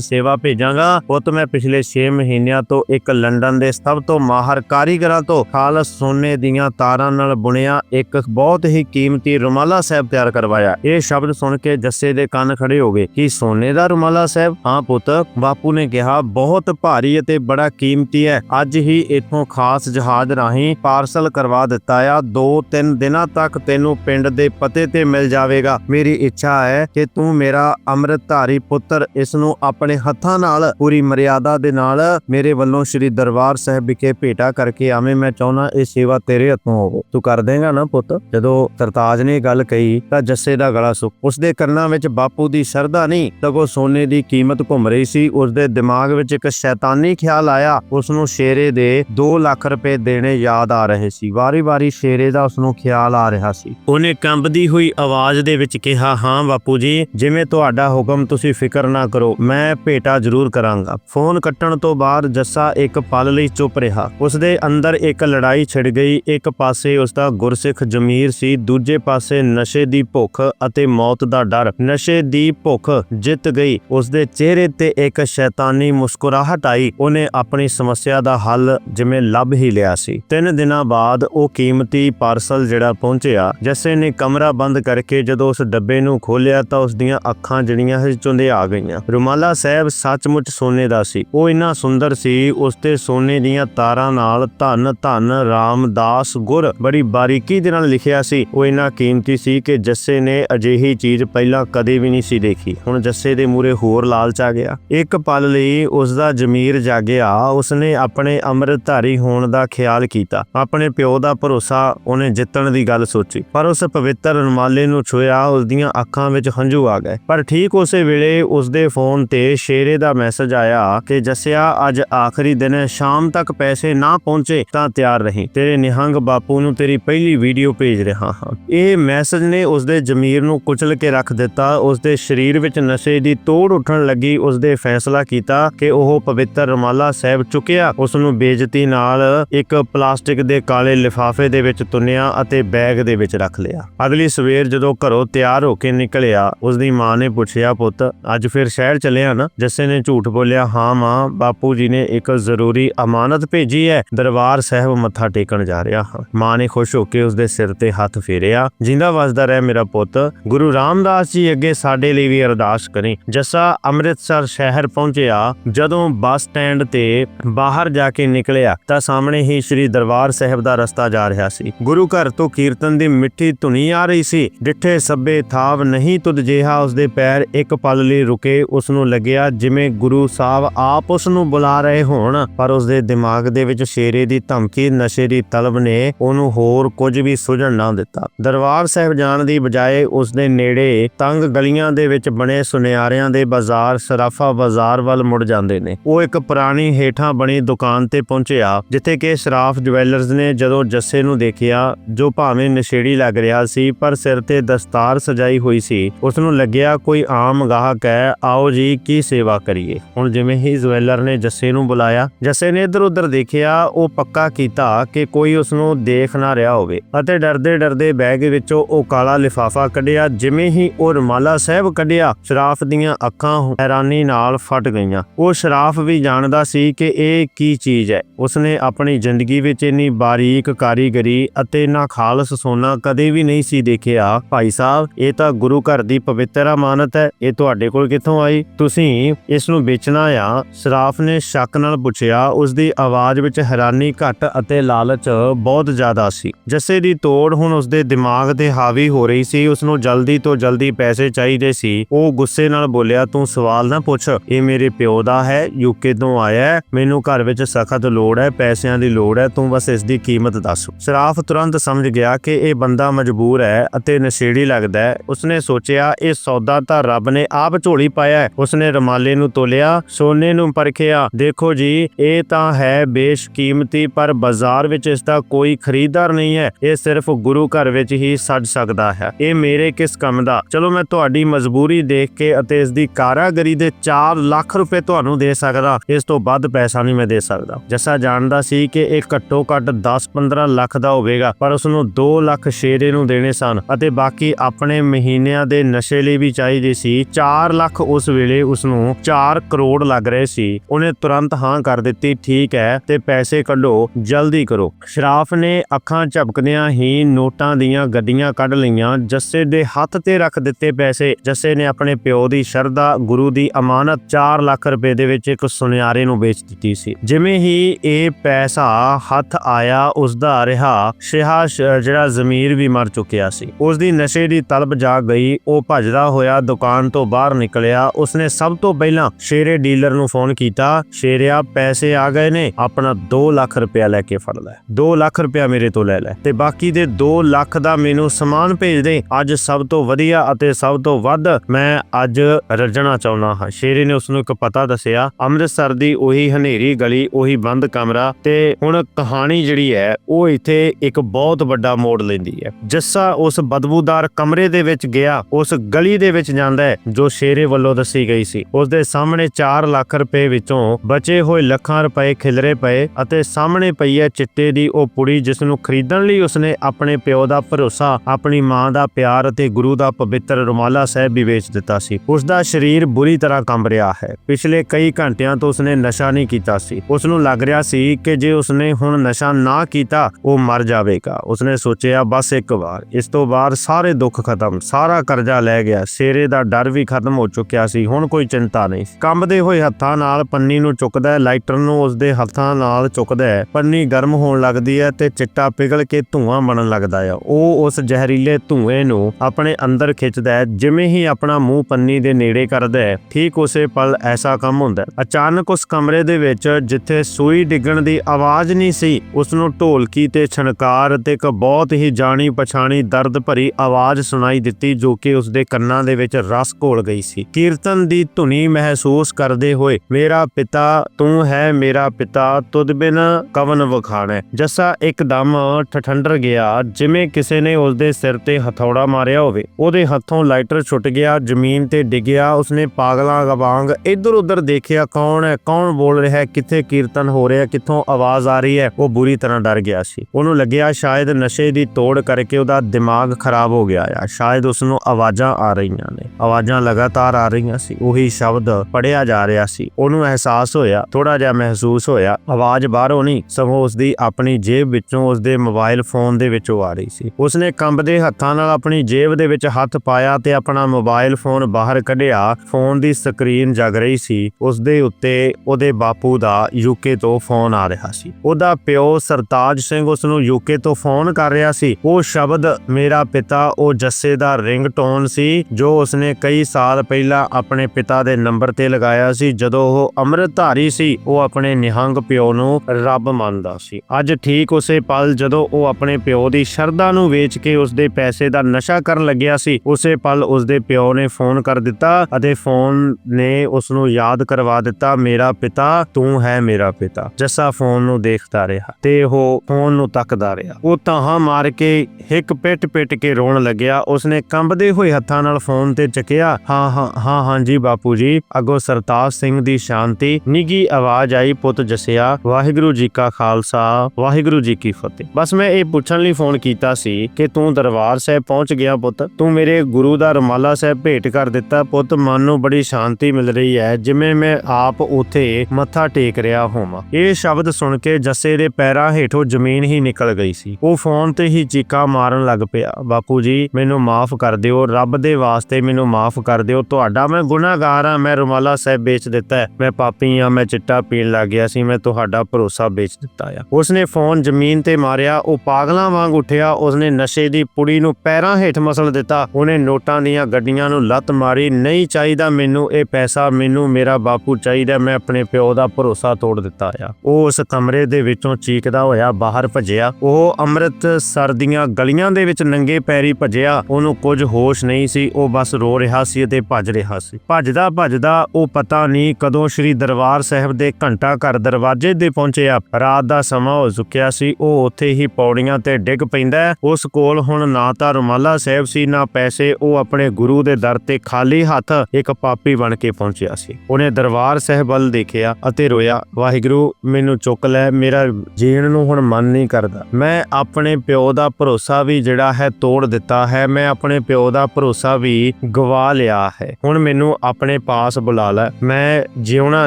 ਸੇਵਾ ਭੇਜਾਂਗਾ। ਪੁੱਤ, ਮੈਂ ਪਿਛਲੇ 6 ਮਹੀਨਿਆਂ ਤੋਂ ਇੱਕ ਲੰਡਨ ਦੇ ਸਭ ਤੋਂ ਮਾਹਰ ਕਾਰੀਗਰਾਂ ਤੋਂ ਖਾਲਸ ਸੋਨੇ ਦੀਆਂ ਤਾਰਾਂ ਨਾਲ ਬੁਣਿਆ ਇੱਕ ਬਹੁਤ ਹੀ ਕੀਮਤੀ ਰੁਮਾਲਾ ਸਾਹਿਬ ਤਿਆਰ ਕਰਵਾਇਆ। ਇਹ ਸ਼ਬਦ ਸੁਣ ਕੇ ਜੱਸੇ ਦੇ ਕੰਨ ਖੜੇ ਹੋ ਗਏ। ਕਿ ਸੋਨੇ ਦਾ ਰੁਮਾਲਾ ਸਾਹਿਬ? ਹਾਂ ਪੁੱਤ, ਬਾਪੂ ਨੇ ਕਿਹਾ, ਬਹੁਤ ਭਾਰੀ ਅਤੇ ਬੜਾ ਕੀਮਤੀ ਹੈ। ਅੱਜ ਹੀ ਇੱਥੋਂ ਖਾਸ ਜਹਾਜ਼ ਰਾਹੀਂ ਪਾਰਸਲ ਕਰਵਾ ਦਿੱਤਾ ਆ। 2-3 ਦਿਨਾਂ ਤੱਕ ਤੈਨੂੰ ਪਿੰਡ ਦੇ ਪਤੇ ਤੇ ਮਿਲ ਜਾਵੇਗਾ। ਮੇਰੀ ਇੱਛਾ ਹੈ ਕਿ ਤੂੰ ਮੇਰਾ ਅੰਮ੍ਰਿਤਧਾਰੀ ਪੁੱਤਰ ਇਸ ਨੂੰ ਆਪਣੇ ਹੱਥਾਂ ਨਾਲ, ਪੂਰੀ ਮਰਿਆਦਾ ਦੇ ਨਾਲ ਮੇਰੇ ਵੱਲੋਂ ਸ੍ਰੀ ਦਰਬਾਰ ਸਾਹਿਬ ਵਿਖੇ ਭੇਟਾ ਕਰਕੇ ਆਵੇਂ ਮੈਂ ਚਾਹੁੰਦਾ ਇਹ ਸੇਵਾ ਤੇਰੇ ਹੱਥੋਂ ਹੋਵੇ। ਤੂੰ ਕਰ ਦੇਂਗਾ ਨਾ ਪੁੱਤ? ਜਦੋਂ ਸਰਤਾਜ ਨੇ ਗੱਲ ਕਹੀ ਤਾਂ ਜੱਸੇ ਦਾ ਗਲਾ ਸੁੱਕ। ਉਸਦੇ ਕੰਨਾਂ ਵਿੱਚ ਬਾਪੂ ਦੀ ਸਰਦਾ ਨਹੀਂ, ਸਗੋਂ ਸੋਨੇ ਦੀ ਕੀਮਤ ਘੁੰਮ ਰਹੀ ਸੀ। ਉਸਦੇ ਦਿਮਾਗ ਵਿੱਚ ਇੱਕ ਸ਼ੈਤਾਨੀ ਖਿਆਲ ਆਇਆ। ਉਸ ਨੂੰ ਸ਼ੇਰੇ ਦੇ 2 ਲੱਖ ਰੁਪਏ ਦੇਣੇ ਯਾਦ ਆ ਰਹੇ ਸੀ। ਵਾਰੀ-ਵਾਰੀ ਸ਼ੇਰੇ ਦਾ ਉਸ ਨੂੰ ਖਿਆਲ ਆ ਰਿਹਾ ਸੀ। ਉਹਨੇ ਕੰਬਦੀ ਹੋਈ ਆਵਾਜ਼ ਦੇ ਵਿੱਚ ਕਿਹਾ, ਹਾਂ ਬਾਪੂ ਜੀ, ਜਿਵੇਂ ਤੁਹਾਡਾ ਹੁਕਮ ਤੁਸੀਂ ਫਿਕਰ ਨਾ ਕਰੋ, ਮੈਂ ਭੇਟਾ ਜ਼ਰੂਰ ਕਰਾਂਗਾ। ਫੋਨ ਕੱਟਣ ਤੋਂ ਬਾਅਦ ਜੱਸਾ ਇੱਕ ਪਲ ਲਈ ਚੁੱਪ ਰਿਹਾ। ਉਸਦੇ ਅੰਦਰ ਇੱਕ ਲੜਾਈ ਛਿੜ ਗਈ। ਇੱਕ ਪਾਸੇ ਉਸਦਾ ਗੁਰਸਿੱਖ ਜ਼ਮੀਰ ਸੀ, ਦੂਜੇ ਪਾਸੇ ਨਸ਼ੇ ਦੀ ਭੁੱਖ ਅਤੇ ਮੌਤ ਦਾ ਡਰ। ਨਸ਼ੇ ਦੀ ਭੁੱਖ ਜਿੱਤ ਗਈ। ਉਸਦੇ ਚਿਹਰੇ ਤੇ ਇੱਕ ਸ਼ੈਤਾਨੀ ਮੁਸਕਰਾਹਟ ਆਈ। ਉਹਨੇ ਆਪਣੀ ਸਮੱਸਿਆ ਦਾ ਹੱਲ ਜਿਵੇਂ ਲੱਭ ਹੀ ਲਿਆ ਸੀ। ਤਿੰਨ ਦਿਨਾਂ ਬਾਅਦ ਉਹ ਕੀਮਤੀ ਪਾਰਸਲ ਜਿਹੜਾ ਪਹੁੰਚਿਆ, ਜੱਸੇ ਨੇ ਕਮਰਾ ਬੰਦ ਕਰਕੇ ਜਦੋਂ ਉਸ ਡੱਬੇ ਨੂੰ ਖੋਲ੍ਹਿਆ ਤਾਂ ਉਸ ਦੀਆਂ ਅੱਖਾਂ ਜਿਹੜੀਆਂ ਸੀ ਚੁੰਦੇ ਆ ਗਈਆਂ। ਰੁਮਾਲਾ ਸਾਹਿਬ ਸੱਚਮੁੱਚ ਸੋਨੇ ਦਾ ਸੀ। ਉਹ ਇੰਨਾ ਸੁੰਦਰ ਸੀ ਉਸ ਤੇ ਸੋਨੇ ਦੀਆਂ ਤਾਰਾਂ ਨਾਲ ਧੰਨ ਧੰਨ ਰਾਮਦਾਸ ਗੁਰ। ਬੜੀ ਬਾਰੀਕੀ ਦੇ ਨਾਲ ਲਿਖਿਆ ਸੀ। ਉਹ ਇੰਨਾ ਕੀਮਤੀ ਸੀ ਕਿ ਜੱਸੇ ਨੇ ਅਜਿਹੀ ਚੀਜ਼ ਪਹਿਲਾਂ ਕਦੇ ਵੀ ਨਹੀਂ ਸੀ ਦੇਖੀ। ਹੁਣ ਜੱਸੇ ਦੇ ਮੂਰੇ ਹੋਰ ਲਾਲਚ ਆ ਗਿਆ। ਇੱਕ ਪਲ ਲਈ ਉਸ ਦਾ ਜ਼ਮੀਰ ਜਾਗਿਆ। ਉਸਨੇ ਆਪਣੇ ਅੰਮ੍ਰਿਤਧਾਰੀ ਹੋਣ ਦਾ ਖਿਆਲ ਕੀਤਾ। ਆਪਣੇ ਪਿਓ ਦਾ ਭਰੋਸਾ ਉਹਨੇ ਜਿੱਤਣ ਦੀ ਗੱਲ ਸੋਚੀ। ਪਰ ਉਸ ਪਵਿੱਤਰ ਰੁਮਾਲੇ ਨੂੰ ਛੁਇਆ ਉਸ ਦੀਆਂ ਅੱਖਾਂ ਵਿੱਚ ਹੰਝੂ ਆ ਗਏ। ਪਰ ਠੀਕ ਉਸੇ ਵੇਲੇ ਉਸ ਦੇ ਫੋਨ ਤੇ ਸ਼ੇਰੇ ਦਾ ਮੈਸੇਜ ਆਇਆ ਕਿ ਜੱਸਿਆ, ਅੱਜ ਆਖਰੀ ਦਿਨ ਸ਼ਾਮ ਤੱਕ ਪੈਸੇ ਨਾ ਪਹੁੰਚੇ ਤਾਂ ਤਿਆਰ ਰਹੀ। ਤੇਰੇ ਨਿਹੰਗ ਬਾਪੂ ਨੂੰ ਤੇਰੀ ਪਹਿਲੀ ਵੀਡੀਓ ਭੇਜ ਰਿਹਾ ਹਾਂ। ਇਹ ਮੈਸੇਜ ਨੇ ਉਸ ਦੇ ਜ਼ਮੀਰ ਨੂੰ ਕੁਚਲ ਕੇ ਰੱਖ ਦਿੱਤਾ। ਉਸ ਦੇ ਸਰੀਰ ਵਿੱਚ ਨਸ਼ੇ ਦੀ ਤੋੜ ਉੱਠਣ ਲੱਗੀ। ਉਸ ਦੇ ਫੈਸਲਾ ਕੀਤਾ ਕਿ ਉਹ ਪਵਿੱਤਰ ਰਮਾਲਾ ਸਾਹਿਬ ਚੁੱਕਿਆ। ਉਸ ਨੂੰ ਬੇਇੱਜ਼ਤੀ ਨਾਲ ਇੱਕ ਪਲਾਸਟਿਕ ਦੇ ਕਾਲੇ ਲਿਫਾਫੇ ਦੇ ਵਿੱਚ ਤੁੰਨਿਆ ਅਤੇ ਬੈਗ ਦੇ ਵਿੱਚ ਰੱਖ ਲਿਆ। ਅਗਲੀ ਸਵੇਰ ਜਦੋਂ ਘਰੋਂ ਤਿਆਰ ਹੋ ਕੇ ਨਿਕਲਿਆ ਉਸ ਦੀ ਮਾਂ ਨੇ ਪੁੱਛਿਆ, ਪੁੱਤ, ਅੱਜ ਫਿਰ ਸ਼ਹਿਰ ਚੱਲਿਆ ਨਾ? ਜੱਸੇ ਨੇ ਝੂਠ ਬੋਲਿਆ, ਹਾਂ ਮਾਂ, ਬਾਪੂ ਜੀ ਨੇ ਇੱਕ ਜ਼ਰੂਰੀ ਅਮਾਨਤ ਭੇਜੀ ਹੈ। ਦਰਬਾਰ ਸਾਹਿਬ ਮੱਥਾ ਟੇਕਣ ਜਾ ਰਿਹਾ ਹਾਂ। ਮਾਂ ਨੇ ਖੁਸ਼ ਹੋ ਕੇ ਉਸ ਦੇ ਸਿਰ ਤੇ ਹੱਥ ਫੇਰਿਆ। ਜਿੰਦਾ ਵਸਦਾ ਰਹਿ ਮੇਰਾ ਪੁੱਤ, ਗੁਰੂ ਰਾਮਦਾਸ ਜੀ ਅੱਗੇ ਸਾਡੇ ਲਈ ਵੀ ਅਰਦਾਸ ਕਰੀ। ਜੱਸਾ ਅੰਮ੍ਰਿਤਸਰ ਸ਼ਹਿਰ ਪਹੁੰਚਿਆ, ਜਦੋਂ ਬੱਸ ਸਟੈਂਡ ਤੇ ਬਾਹਰ ਜਾ ਕੇ ਨਿਕਲਿਆ, ਤਾਂ ਸਾਹਮਣੇ ਹੀ ਸ੍ਰੀ ਦਰਬਾਰ ਸਾਹਿਬ ਦਾ ਰਸਤਾ ਜਾ ਰਿਹਾ ਸੀ। ਗੁਰੂ ਘਰ ਤੋਂ ਕੀਰਤਨ ਦੀ ਮਿੱਠੀ ਧੁਨੀ ਆ ਰਹੀ ਸੀ। ਡਿੱਠੇ ਸੱਬੇ ਥਾਵ ਨਹੀਂ ਤੁਧ ਜਿਹਾ ਉਸ ਦੇ ਪੈਰ ਇੱਕ ਪਲ ਲਈ ਰੁਕੇ ਉਸ ਨੂੰ ਲੱਗਿਆ ਜਿਵੇਂ ਗੁਰੂ ਸਾਹਿਬ ਆਪ ਉਸ ਨੂੰ ਬੁਲਾ ਰਹੇ ਹੋ ਹੋਣ, ਪਰ ਉਸ ਦੇ ਦਿਮਾਗ ਦੇ ਵਿੱਚ ਸ਼ੇਰੇ ਦੀ ਧਮਕੀ, ਨਸ਼ੇ ਦੀ ਤਲਬ ਨੇ ਉਹਨੂੰ ਹੋਰ ਕੁਝ ਵੀ ਸੁਝਣ ਨਾ ਦਿੱਤਾ। ਦਰਬਾਰ ਸਾਹਿਬ ਜਾਣ ਦੀ ਬਜਾਏ ਉਸ ਦੇ ਨੇੜੇ ਤੰਗ ਗਲੀਆਂ ਦੇ ਵਿੱਚ ਬਣੇ ਸੁਨਿਆਰਿਆਂ ਦੇ ਬਾਜ਼ਾਰ, ਸਰਾਫਾ ਬਾਜ਼ਾਰ ਵੱਲ ਮੁੜ ਜਾਂਦੇ ਨੇ। ਉਹ ਇੱਕ ਪੁਰਾਣੀ ਹੇਠਾਂ ਬਣੀ ਦੁਕਾਨ ਤੇ ਪਹੁੰਚਿਆ, ਜਿੱਥੇ ਕਿ ਸ਼ਰਾਫ ਜਵੈਲਰਸ ਨੇ ਜਦੋਂ ਜੱਸੇ ਨੂੰ ਦੇਖਿਆ, ਜੋ ਭਾਵੇਂ ਨਸ਼ੇੜੀ ਲੱਗ ਰਿਹਾ ਸੀ, ਪਰ ਸਿਰ ਤੇ ਦਸਤਾਰ ਸਜਾਈ ਹੋਈ ਸੀ ਉਸ ਨੂੰ ਲੱਗਿਆ ਕੋਈ ਆਮ ਗਾਹਕ ਹੈ, ਆਓ ਜੀ ਕੀ ਸੇਵਾ ਕਰੀਏ। ਹੁਣ ਜਿਵੇਂ ਹੀ ਜਵੈਲਰ ਨੇ ਜੱਸੇ ਨੂੰ ਬੁਲਾਇਆ ਜੱਸੇ ਨੇ ਇੱਧਰ ਉੱਧਰ ਦੇਖਿਆ, ਉਹ ਪੱਕਾ ਕੀਤਾ ਕਿ ਕੋਈ ਉਸ ਨੂੰ ਦੇਖ ਨਾ ਰਿਹਾ ਹੋਵੇ ਅਤੇ ਡਰਦੇ ਡਰਦੇ ਬੈਗ ਵਿੱਚੋਂ ਉਹ ਕਾਲਾ ਲਿਫਾਫਾ ਕੱਢਿਆ, ਜਿਵੇਂ ਹੀ ਉਹ ਰੁਮਾਲਾ ਸਾਹਿਬ ਕੱਢਿਆ, ਸ਼ਰਾਫ ਦੀਆਂ ਅੱਖਾਂ ਹੈਰਾਨੀ ਨਾਲ ਫਟ ਗਈਆਂ। ਉਹ ਸ਼ਰਾਫ ਵੀ ਜਾਣਦਾ ਸੀ ਕਿ ਇਹ ਕੀ ਚੀਜ਼ ਹੈ। ਉਸਨੇ ਆਪਣੀ ਜ਼ਿੰਦਗੀ ਵਿੱਚ ਇੰਨੀ ਬਾਰੀਕ ਕਾਰੀਗਰੀ ਅਤੇ ਨਾ ਖਾਲਸ ਸੋਨਾ ਕਦੇ ਵੀ ਨਹੀਂ ਸੀ ਦੇਖਿਆ। ਭਾਈ ਸਾਹਿਬ, ਇਹ ਤਾਂ ਗੁਰੂ ਘਰ ਦੀ ਪਵਿੱਤਰ ਅਮਾਨਤ ਹੈ। ਇਹ ਤੁਹਾਡੇ ਕੋਲ ਕਿੱਥੋਂ ਆਈ? ਤੁਸੀਂ ਇਸ ਨੂੰ ਵੇਚਣਾ ਆ ਸ਼ਰਾਫ ਨੇ ਸ਼ੱਕ ਨਾਲ ਪੁੱਛਿਆ ਉਸ ਦੀ ਆਵਾਜ਼ ਵਿੱਚ ਹੈਰਾਨੀ ਘੱਟ ਅਤੇ ਲਾਲਚ ਬਹੁਤ ਜ਼ਿਆਦਾ ਸੀ। ਜੱਸੇ ਦੀ ਤੋੜ ਹੁਣ ਉਸ ਦੇ ਦਿਮਾਗ ਤੇ ਹਾਵੀ ਹੋ ਰਹੀ ਸੀ। ਉਸ ਨੂੰ ਜਲਦੀ ਤੋਂ ਜਲਦੀ ਪੈਸੇ ਚਾਹੀਦੇ ਸੀ। ਉਹ ਗੁੱਸੇ ਨਾਲ ਬੋਲਿਆ, ਤੂੰ ਸਵਾਲ ਨਾ ਪੁੱਛ। ਇਹ ਮੇਰੇ ਪਿਓ ਦਾ ਹੈ ਯੂਕੇ ਤੋਂ ਆਇਆ ਹੈ। ਮੈਨੂੰ ਘਰ ਵਿੱਚ ਸਖਤ ਲੋੜ ਹੈ, ਪੈਸਿਆਂ ਦੀ ਲੋੜ ਹੈ। ਤੂੰ ਬਸ ਇਸ ਦੀ ਕੀਮਤ ਦੱਸ ਸ਼ਰਾਫ ਤੁਰੰਤ ਸਮਝ ਗਿਆ ਕਿ ਇਹ ਬੰਦਾ ਮਜਬੂਰ ਹੈ ਅਤੇ ਨਸ਼ੇੜੀ ਲੱਗਦਾ ਹੈ। ਉਸਨੇ ਸੋਚਿਆ, ਇਹ ਸੌਦਾ ਤਾਂ ਰੱਬ ਨੇ ਆਪ ਝੋਲੀ ਪਾਇਆ ਹੈ। ਉਸਨੇ ਰਮਾਲੇ ਨੂੰ ਤੋਲਿਆ, ਸੋਨੇ ਨੂੰ ਪਰਖਿਆ। ਦੇਖੋ ਜੀ ਜੀ, ਇਹ ਤਾਂ ਹੈ ਬੇਸ਼ਕੀਮਤੀ, ਪਰ ਬਾਜ਼ਾਰ ਵਿੱਚ ਇਸ ਦਾ ਕੋਈ ਖਰੀਦਦਾਰ ਨਹੀਂ ਹੈ। ਇਹ ਸਿਰਫ ਗੁਰੂ ਘਰ ਵਿੱਚ ਹੀ ਸੱਜ ਸਕਦਾ ਹੈ। ਇਹ ਮੇਰੇ ਕਿਸ ਕੰਮ ਦਾ? ਚਲੋ ਮੈਂ ਤੁਹਾਡੀ ਮਜਬੂਰੀ ਦੇਖ ਕੇ ਅਤੇ ਇਸ ਦੀ ਕਾਰਾਗਰੀ ਦੇ 4 ਲੱਖ ਰੁਪਏ ਤੁਹਾਨੂੰ ਦੇ ਸਕਦਾ। ਇਸ ਤੋਂ ਵੱਧ ਪੈਸਾ ਨਹੀਂ ਮੈਂ ਦੇ ਸਕਦਾ। ਜੱਸਾ ਜਾਣਦਾ ਸੀ ਕਿ ਇਹ ਘੱਟੋ ਘੱਟ 10-15 ਲੱਖ ਦਾ ਹੋਵੇਗਾ, ਪਰ ਉਸ ਨੂੰ 2 ਲੱਖ ਸ਼ੇਰੇ ਨੂੰ ਦੇਣੇ ਸਨ ਅਤੇ ਬਾਕੀ ਆਪਣੇ ਮਹੀਨਿਆਂ ਦੇ ਨਸ਼ੇ ਲਈ ਵੀ ਚਾਹੀਦੇ ਸੀ। 4 ਲੱਖ ਉਸ ਵੇਲੇ ਉਸ ਨੂੰ 4 ਕਰੋੜ ਲੱਗ ਰਹੇ ਸੀ। ਉਹਨੇ ਤੁਰੰਤ ਹਾਂ ਕਰ ਦਿੱਤੀ, ਠੀਕ ਹੈ, ਤੇ ਪੈਸੇ ਕੱਢੋ, ਜਲਦੀ ਕਰੋ। ਸ਼ਰਾਫ ਨੇ ਅੱਖਾਂ ਝਪਕਦਿਆਂ ਹੀ ਨੋਟਾਂ ਦੀਆਂ ਗੱਡੀਆਂ ਕੱਢ ਲਈਆਂ। ਜੱਸੇ ਦੇ ਹੱਥ ਤੇ ਰੱਖ ਦਿੱਤੇ ਪੈਸੇ। ਜੱਸੇ ਨੇ ਆਪਣੇ ਪਿਓ ਦੀ ਸ਼ਰਧਾ, ਗੁਰੂ ਦੀ ਅਮਾਨਤ 4 ਲੱਖ ਰੁਪਏ ਦੇ ਵਿੱਚ ਇੱਕ ਸੁਨਿਆਰੇ ਨੂੰ ਵੇਚ ਦਿੱਤੀ ਸੀ। ਜਿਵੇਂ ਹੀ ਇਹ ਪੈਸਾ ਹੱਥ ਆਇਆ ਉਸ ਦਾ ਰਿਹਾ, ਸ਼ਿਹਾ ਜਿਹੜਾ ਜ਼ਮੀਰ ਵੀ ਮਰ ਚੁੱਕਿਆ ਸੀ। ਉਸ ਦੀ ਨਸ਼ੇ ਦੀ ਤਲਬ ਜਾਗ ਗਈ, ਉਹ ਭੱਜਦਾ ਹੋਇਆ ਦੁਕਾਨ ਤੋਂ ਬਾਹਰ ਨਿਕਲਿਆ। ਉਸਨੇ ਸਭ ਤੋਂ ਪਹਿਲਾਂ ਸ਼ੇਰੇ ਡੀਲਰ ਨੂੰ ਫੋਨ ਕੀਤਾ। ਸ਼ੇਰਿਆ ਪੈਸੇ ਆ ਗਏ ਨੇ, ਆਪਣਾ 2 ਲੱਖ ਰੁਪਇਆ ਲੈ ਕੇ ਫੜ ਲੈ। 2 ਲੱਖ ਰੁਪਇਆ ਮੇਰੇ ਤੋਂ ਲੈ ਲੈ। ਤੇ ਬਾਕੀ ਦੇ 2 ਲੱਖ ਦਾ ਮੈਨੂੰ ਸਮਾਨ ਭੇਜ ਦੇ। ਅੱਜ ਸਭ ਤੋਂ ਵਧੀਆ ਅਤੇ ਸਭ ਤੋਂ ਵੱਧ ਮੈਂ ਅੱਜ ਰੱਜਣਾ ਚਾਹੁੰਦਾ ਹਾਂ। ਸ਼ੇਰੇ ਨੇ ਉਸ ਨੂੰ ਇੱਕ ਪਤਾ ਦੱਸਿਆ, ਅੰਮ੍ਰਿਤਸਰ ਦੀ ਉਹੀ ਹਨੇਰੀ ਗਲੀ, ਉਹੀ ਬੰਦ ਕਮਰਾ ਤੇ ਹੁਣ ਕਹਾਣੀ ਜਿਹੜੀ ਹੈ, ਉਹ ਇੱਥੇ ਇੱਕ ਬਹੁਤ ਵੱਡਾ ਮੋੜ ਲੈਂਦੀ ਹੈ। ਜੱਸਾ ਉਸ ਬਦਬੂਦਾਰ ਕਮਰੇ ਦੇ ਵਿੱਚ ਗਿਆ, ਉਸ ਗਲੀ ਦੇ ਵਿੱਚ ਜਾਂਦਾ ਹੈ, ਜੋ ਸ਼ੇਰੇ ਵੱਲੋਂ ਦੱਸੀ ਗਈ ਸੀ। ਉਸ ਦੇ ਸਾਹਮਣੇ 4 ਲੱਖ ਰੁਪਏ ਵਿੱਚੋਂ ਬਚੇ ਹੋਏ ਲੱਖਾਂ ਰੁਪਏ ਖਿਲਰੇ ਪਏ ਅਤੇ ਸਾਹਮਣੇ ਪਈ ਹੈ ਚਿੱਟੇ ਦੀ ਉਹ ਪੁੜੀ ਜਿਸ ਨੂੰ ਖਰੀਦਣ ਲਈ ਉਸਨੇ ਆਪਣੇ ਪਿਓ ਦਾ ਭਰੋਸਾ, ਆਪਣੀ ਮਾਂ ਦਾ ਪਿਆਰ ਅਤੇ ਗੁਰੂ ਦਾ ਪਵਿੱਤਰ ਰੁਮਾਲਾ ਸਾਹਿਬ ਵੀ ਵੇਚ ਦਿੱਤਾ ਸੀ। ਉਸ ਦਾ ਸਰੀਰ ਬੁਰੀ ਤਰ੍ਹਾਂ ਕੰਬ ਰਿਹਾ ਹੈ। ਪਿਛਲੇ ਕਈ ਘੰਟਿਆਂ ਤੋਂ ਉਸਨੇ ਨਸ਼ਾ ਨਹੀਂ ਕੀਤਾ ਸੀ। ਉਸ ਨੂੰ ਲੱਗ ਰਿਹਾ ਸੀ ਕਿ ਜੇ ਉਸਨੇ ਹੁਣ ਨਸ਼ਾ ਨਾ ਕੀਤਾ, ਉਹ ਮਰ ਜਾਵੇਗਾ। ਉਸਨੇ ਸੋਚਿਆ, ਬਸ ਇੱਕ ਵਾਰ। ਇਸ ਤੋਂ ਬਾਅਦ ਸਾਰੇ ਦੁੱਖ ਖਤਮ। ਸਾਰਾ ਕਰਜ਼ਾ ਲੈ ਗਿਆ। ਸ਼ੇਰੇ ਦਾ ਡਰ ਵੀ ਖਤਮ ਹੋ ਚੁੱਕਿਆ ਸੀ। ਹੁਣ ਕੋਈ ਚਿੰਤਾ ਨਹੀਂ। ਕੰਬਦੇ ਹੋਏ ਹੱਥਾਂ ਨਾਲ ਪੰਨੀ ਨੂੰ ਚੁੱਕਦਾ ਲਾਈਟਰ ਨੂੰ ਉਸਦੇ ਹੱਥਾਂ ਨਾਲ ਚੁੱਕਦਾ ਹੈ ਪੰਨੀ ਗਰਮ ਹੋਣ ਲੱਗਦੀ ਹੈ ਤੇ ਚਿੱਟਾ ਪਿਘਲ ਕੇ ਧੂਆਂ ਬਣਨ ਲੱਗਦਾ ਹੈ। ਉਹ ਉਸ ਜ਼ਹਿਰੀਲੇ ਧੂਏ ਨੂੰ ਆਪਣੇ ਅੰਦਰ ਖਿੱਚਦਾ ਹੈ, ਜਿਵੇਂ ਹੀ ਆਪਣਾ ਮੂੰਹ ਪੰਨੀ ਦੇ ਨੇੜੇ ਕਰਦਾ ਹੈ, ਠੀਕ ਉਸੇ ਪਲ ਐਸਾ ਕੰਮ ਹੁੰਦਾ ਹੈ। ਅਚਾਨਕ ਉਸ ਕਮਰੇ ਦੇ ਵਿੱਚ ਜਿੱਥੇ ਸੂਈ ਡਿੱਗਣ ਦੀ ਆਵਾਜ਼ ਨਹੀਂ ਸੀ ਉਸ ਨੂੰ ਢੋਲਕੀ ਤੇ ਛਣਕਾਰ ਤੇ ਇੱਕ ਬਹੁਤ ਹੀ ਜਾਣੀ ਪਛਾਣੀ ਦਰਦ ਭਰੀ ਆਵਾਜ਼ ਸੁਣਾਈ ਦਿੱਤੀ, ਜੋ ਕਿ ਉਸ ਦੇ ਕੰਨਾਂ ਦੇ ਵਿੱਚ ਰਸ ਘੋਲ ਗਈ ਸੀ। ਕੀਰਤਨ ਦੀ ਧੁਨੀ ਮਹਿਸੂਸ ਕਰਦੇ ਹੋਏ, ਮੇਰਾ ਪਿਤਾ ਤੂੰ ਹੈ ਮੇਰਾ ਪਿਤਾ, ਤੁਧ ਬਿਨ ਕਵਨ ਵਖਾਣੈ। ਜੱਸਾ ਇੱਕਦਮ ਠਠੰਡਰ ਗਿਆ, ਜਿਵੇਂ ਕਿਸੇ ਨੇ ਉਸ ਸਿਰ ਤੇ ਹਥੌੜਾ ਮਾਰਿਆ ਹੋਵੇ। ਉਹਦੇ ਹੱਥੋਂ ਲਾਈਟਰ ਛੁੱਟ ਗਿਆ, ਜ਼ਮੀਨ ਤੇ ਡਿੱਗਿਆ, ਉਸਨੇ ਪਾਗਲਾਂ ਵਾਂਗ ਇੱਧਰ ਉੱਧਰ ਦੇਖਿਆ ਕੌਣ ਹੈ, ਕੌਣ ਬੋਲ ਰਿਹਾ ਹੈ, ਕਿੱਥੇ ਕੀਰਤਨ ਹੋ ਰਿਹਾ ਕਿੱਥੋਂ ਆਵਾਜ਼ ਆ ਰਹੀ ਹੈ। ਉਹ ਬੁਰੀ ਤਰ੍ਹਾਂ ਡਰ ਗਿਆ ਸੀ। ਉਹਨੂੰ ਲੱਗਿਆ ਸ਼ਾਇਦ ਨਸ਼ੇ ਦੀ ਤੋੜ ਕਰਕੇ ਉਹਦਾ ਦਿਮਾਗ ਖਰਾਬ ਹੋ ਗਿਆ ਆ। ਸ਼ਾਇਦ ਉਸ ਨੂੰ ਆਵਾਜ਼ਾਂ ਆ ਰਹੀਆਂ ਨੇ। ਆਵਾਜ਼ਾਂ ਲਗਾਤਾਰ ਆ ਰਹੀਆਂ ਸੀ। ਉਹੀ ਸ਼ਬਦ ਪੜਿਆ ਜਾ ਰਿਹਾ ਸੀ। ਉਹਨੂੰ ਅਹਿਸਾਸ ਹੋਇਆ ਥੋੜਾ ਜਿਹਾ ਮਹਿਸੂਸ ਹੋਇਆ। ਆਵਾਜ਼ ਬਾਹਰੋਂ ਨਹੀਂ, ਸਗੋਂ ਉਸ ਦੀ ਆਪਣੀ ਜੇਬ ਵਿੱਚੋਂ ਉਸ ਦੇ ਮੋਬਾਈਲ ਫੋਨ ਦੇ ਵਿੱਚੋਂ ਆ ਰਹੀ ਸੀ। ਉਸਨੇ ਕੰਬਦੇ ਹੱਥਾਂ ਨਾਲ ਆਪਣੀ ਜੇਬ ਦੇ ਵਿੱਚ ਹੱਥ ਪਾਇਆ ਤੇ ਆਪਣਾ ਮੋਬਾਈਲ ਫੋਨ ਬਾਹਰ ਕੱਢਿਆ। ਫੋਨ ਦੀ ਸਕਰੀਨ ਜਗ ਰਹੀ ਸੀ। ਉਸ ਦੇ ਉੱਤੇ ਉਹਦੇ ਬਾਪੂ ਦਾ ਯੂਕੇ ਤੋਂ ਫੋਨ ਆ ਰਿਹਾ ਸੀ। ਉਹਦਾ ਪਿਓ ਸਰਤਾਜ ਸਿੰਘ ਉਸ ਨੂੰ ਯੂਕੇ ਤੋਂ ਫੋਨ ਕਰ ਰਿਹਾ ਸੀ। ਉਹ ਸ਼ਬਦ, ਮੇਰਾ ਪਿਤਾ ਉਹ ਜੱਸੇ ਦਾ ਰਿੰਗਟੋਨ ਸੀ, ਜੋ ਉਸਨੇ ਕਈ ਸਾਲ ਪਹਿਲਾਂ ਆਪਣੇ ਪਿਤਾ ਦੇ ਨੰਬਰ ਤੇ ਲਗਾਇਆ ਸੀ, ਜਦੋਂ ਉਹ ਅੰਮ੍ਰਿਤਧਾਰੀ ਸੀ। ਉਹ ਆਪਣੇ ਨਿਹੰਗ ਪਿਓ ਨੂੰ ਰੱਬ ਮੰਨਦਾ ਸੀ। ਅੱਜ ਠੀਕ ਉਸੇ ਪਲ ਜਦੋਂ ਉਹ ਆਪਣੇ ਪਿਓ ਦੀ ਸ਼ਰਧਾ ਨੂੰ ਵੇਚ ਕੇ ਉਸਦੇ ਪੈਸੇ ਦਾ ਨਸ਼ਾ ਕਰਨ ਲੱਗਿਆ ਸੀ, ਉਸੇ ਪਲ ਉਸਦੇ ਪਿਓ ਨੇ ਫੋਨ ਕਰ ਦਿੱਤਾ ਅਤੇ ਫੋਨ ਨੇ ਉਸ ਨੂੰ ਯਾਦ ਕਰਵਾ ਦਿੱਤਾ, ਮੇਰਾ ਪਿਤਾ, ਤੂੰ ਹੈ ਮੇਰਾ ਪਿਤਾ। ਜੱਸਾ ਫੋਨ ਨੂੰ ਦੇਖਦਾ ਰਿਹਾ ਤੇ ਉਹ ਫੋਨ ਨੂੰ ਤੱਕਦਾ ਰਿਹਾ। ਉਹ ਤਾਹਾਂ ਮਾਰ ਕੇ ਹਿੱਕ ਪਿੱਟ ਪਿੱਟ ਕੇ ਰੋਣ ਲੱਗਿਆ। ਉਸਨੇ ਕੰਬਦੇ ਹੋਏ ਹੱਥਾਂ ਨਾਲ ਫੋਨ ਤੇ ਚੱਕਿਆ, ਹਾਂ ਹਾਂ ਹਾਂ ਹਾਂ ਜੀ ਬਾਪੂ ਜੀ, ਅੱਗੋਂ ਸਰਤਾਜ ਸਿੰਘ ਦੀ ਸ਼ਾਂਤੀ ਨਿੱਗੀ ਆਵਾਜ਼ ਆਈ, ਪੁੱਤ ਜਸਿਆ, ਵਾਹਿਗੁਰੂ ਜੀ ਕਾ ਖਾਲਸਾ, ਵਾਹਿਗੁਰੂ ਜੀ ਕੀ ਫਤਿਹ। ਬਸ ਮੈਂ ਇਹ ਪੁੱਛਣ ਲਈ ਫੋਨ ਕੀਤਾ ਸੀ ਕਿ ਤੂੰ ਦਰਬਾਰ ਸਾਹਿਬ ਪਹੁੰਚ ਗਿਆ ਪੁੱਤ? ਤੂੰ ਮੇਰੇ ਗੁਰੂ ਦਾ ਰਮਾਲਾ ਸਾਹਿਬ ਭੇਟ ਕਰ ਦਿੱਤਾ ਪੁੱਤ, ਮਨ ਨੂੰ ਬੜੀ ਸ਼ਾਂਤੀ ਮਿਲ ਰਹੀ ਹੈ, ਜਿਵੇਂ ਮੈਂ ਆਪ ਉਥੇ ਮੱਥਾ ਟੇਕ ਰਿਹਾ ਹੋਵਾਂ। ਇਹ ਸ਼ਬਦ ਸੁਣ ਕੇ ਜੱਸੇ ਦੇ ਪੈਰਾਂ ਹੇਠੋਂ ਜ਼ਮੀਨ ਹੀ ਨਿਕਲ ਗਈ ਸੀ। ਉਹ ਫੋਨ ਤੇ ਹੀ ਚੀਕਾਂ ਮਾਰਨ ਲੱਗ ਪਿਆ, ਬਾਪੂ ਜੀ, ਮੈਨੂੰ ਮਾਫ ਕਰ ਦਿਓ, ਰੱਬ ਦੇ ਵਾਸਤੇ ਮੈਨੂੰ ਮਾਫ ਕਰ ਦਿਓ, ਤੁਹਾਡਾ ਮੈਂ ਗੁਨਾਹਗਾਰ ਹਾਂ, ਮੈਂ ਰੁਮਾਲਾ ਸਾਹਿਬ ਵੇਚ ਦਿੱਤਾ ਮੈਂ ਪਾਪੀ ਹਾਂ, ਮੈਂ ਚਿੱਟਾ ਪੀਣ ਲੱਗ ਗਿਆ ਸੀ, ਮੈਂ ਤੁਹਾਡਾ ਭਰੋਸਾ ਵੇਚ ਦਿੱਤਾ ਆ। ਉਸਨੇ ਫੋਨ ਜ਼ਮੀਨ ਤੇ ਮਾਰਿਆ, ਉਹ ਪਾਗਲਾਂ ਵਾਂਗ ਉੱਠਿਆ, ਉਸਨੇ ਨਸ਼ੇ ਦੀ ਪੁੜੀ ਨੂੰ ਪੈਰਾਂ ਹੇਠ ਮਸਲ ਦਿੱਤਾ। ਉਹਨੇ ਨੋਟਾਂ ਦੀਆਂ ਗੱਡੀਆਂ ਨੂੰ ਲੱਤ ਮਾਰੀ, ਨਹੀਂ ਚਾਹੀਦਾ ਮੈਨੂੰ, ਇਹ ਪੈਸਾ ਮੈਨੂੰ, ਮੇਰਾ ਬਾਪੂ ਚਾਹੀਦਾ, ਮੈਂ ਆਪਣੇ ਪਿਓ ਦਾ ਭਰੋਸਾ ਤੋੜ ਦਿੱਤਾ ਆ। ਉਹ ਉਸ ਕਮਰੇ ਦੇ ਵਿੱਚੋਂ ਚੀਕਦਾ ਹੋਇਆ ਬਾਹਰ ਭੱਜਿਆ। ਉਹ ਅੰਮ੍ਰਿਤਸਰ ਦੀਆਂ ਗਲੀਆਂ ਦੇ ਵਿੱਚ ਨੰਗੇ ਪੈਰੀ ਭੱਜਿਆ। ਉਹਨੂੰ ਕੁਝ ਹੋਸ਼ ਨਹੀਂ ਸੀ, ਉਹ ਬਸ ਰੋ ਰਿਹਾ ਸੀ ਅਤੇ ਭੱਜ ਰਿਹਾ ਸੀ। ਭੱਜਦਾ ਭੱਜਦਾ ਉਹ ਪਤਾ ਨਹੀਂ ਕਦੋਂ ਸ੍ਰੀ ਦਰਬਾਰ ਸਾਹਿਬ ਦੇ ਘੰਟਾ ਘਰ ਦਰਵਾਜ਼ੇ ਦੇ ਪਹੁੰਚਿਆ। ਰਾਤ ਦਾ ਸਮਾਂ ਹੋ ਚੁੱਕਿਆ ਸੀ, ਉਹ ਉੱਥੇ ਹੀ ਪੌੜੀਆਂ ਤੇ ਡਿੱਗ ਪੈਂਦਾ ਉਸ ਕੋਲ ਹੁਣ ਨਾ ਤਾਂ ਰੁਮਾਲਾ ਸਾਹਿਬ ਸੀ, ਨਾ ਪੈਸੇ, ਉਹ ਆਪਣੇ ਗੁਰੂ ਦੇ ਦਰ ਤੇ ਖਾਲੀ ਹੱਥ ਇੱਕ ਪਾਪੀ ਬਣ ਕੇ ਪਹੁੰਚਿਆ ਸੀ। ਉਹਨੇ ਦਰਬਾਰ ਸਾਹਿਬ ਵੱਲ ਦੇਖਿਆ ਅਤੇ ਰੋਇਆ, ਵਾਹਿਗੁਰੂ, ਮੈਨੂੰ ਚੁੱਕ ਲੈ, ਮੇਰਾ ਜੀਣ ਨੂੰ ਹੁਣ ਮਨ ਨਹੀਂ ਕਰਦਾ। ਮੈਂ ਆਪਣੇ ਪਿਓ ਦਾ ਭਰੋਸਾ ਵੀ ਜਿਹੜਾ ਹੈ ਤੋੜ ਦਿੱਤਾ ਹੈ, ਮੈਂ ਆਪਣੇ ਪਿਓ ਦਾ ਭਰੋਸਾ ਵੀ ਗਵਾ ਲਿਆ ਹੈ। ਹੁਣ ਮੈਨੂੰ ਆਪਣੇ ਪਾਸ ਬੁਲਾ ਲੈ, ਮੈਂ ਜਿਉਣਾ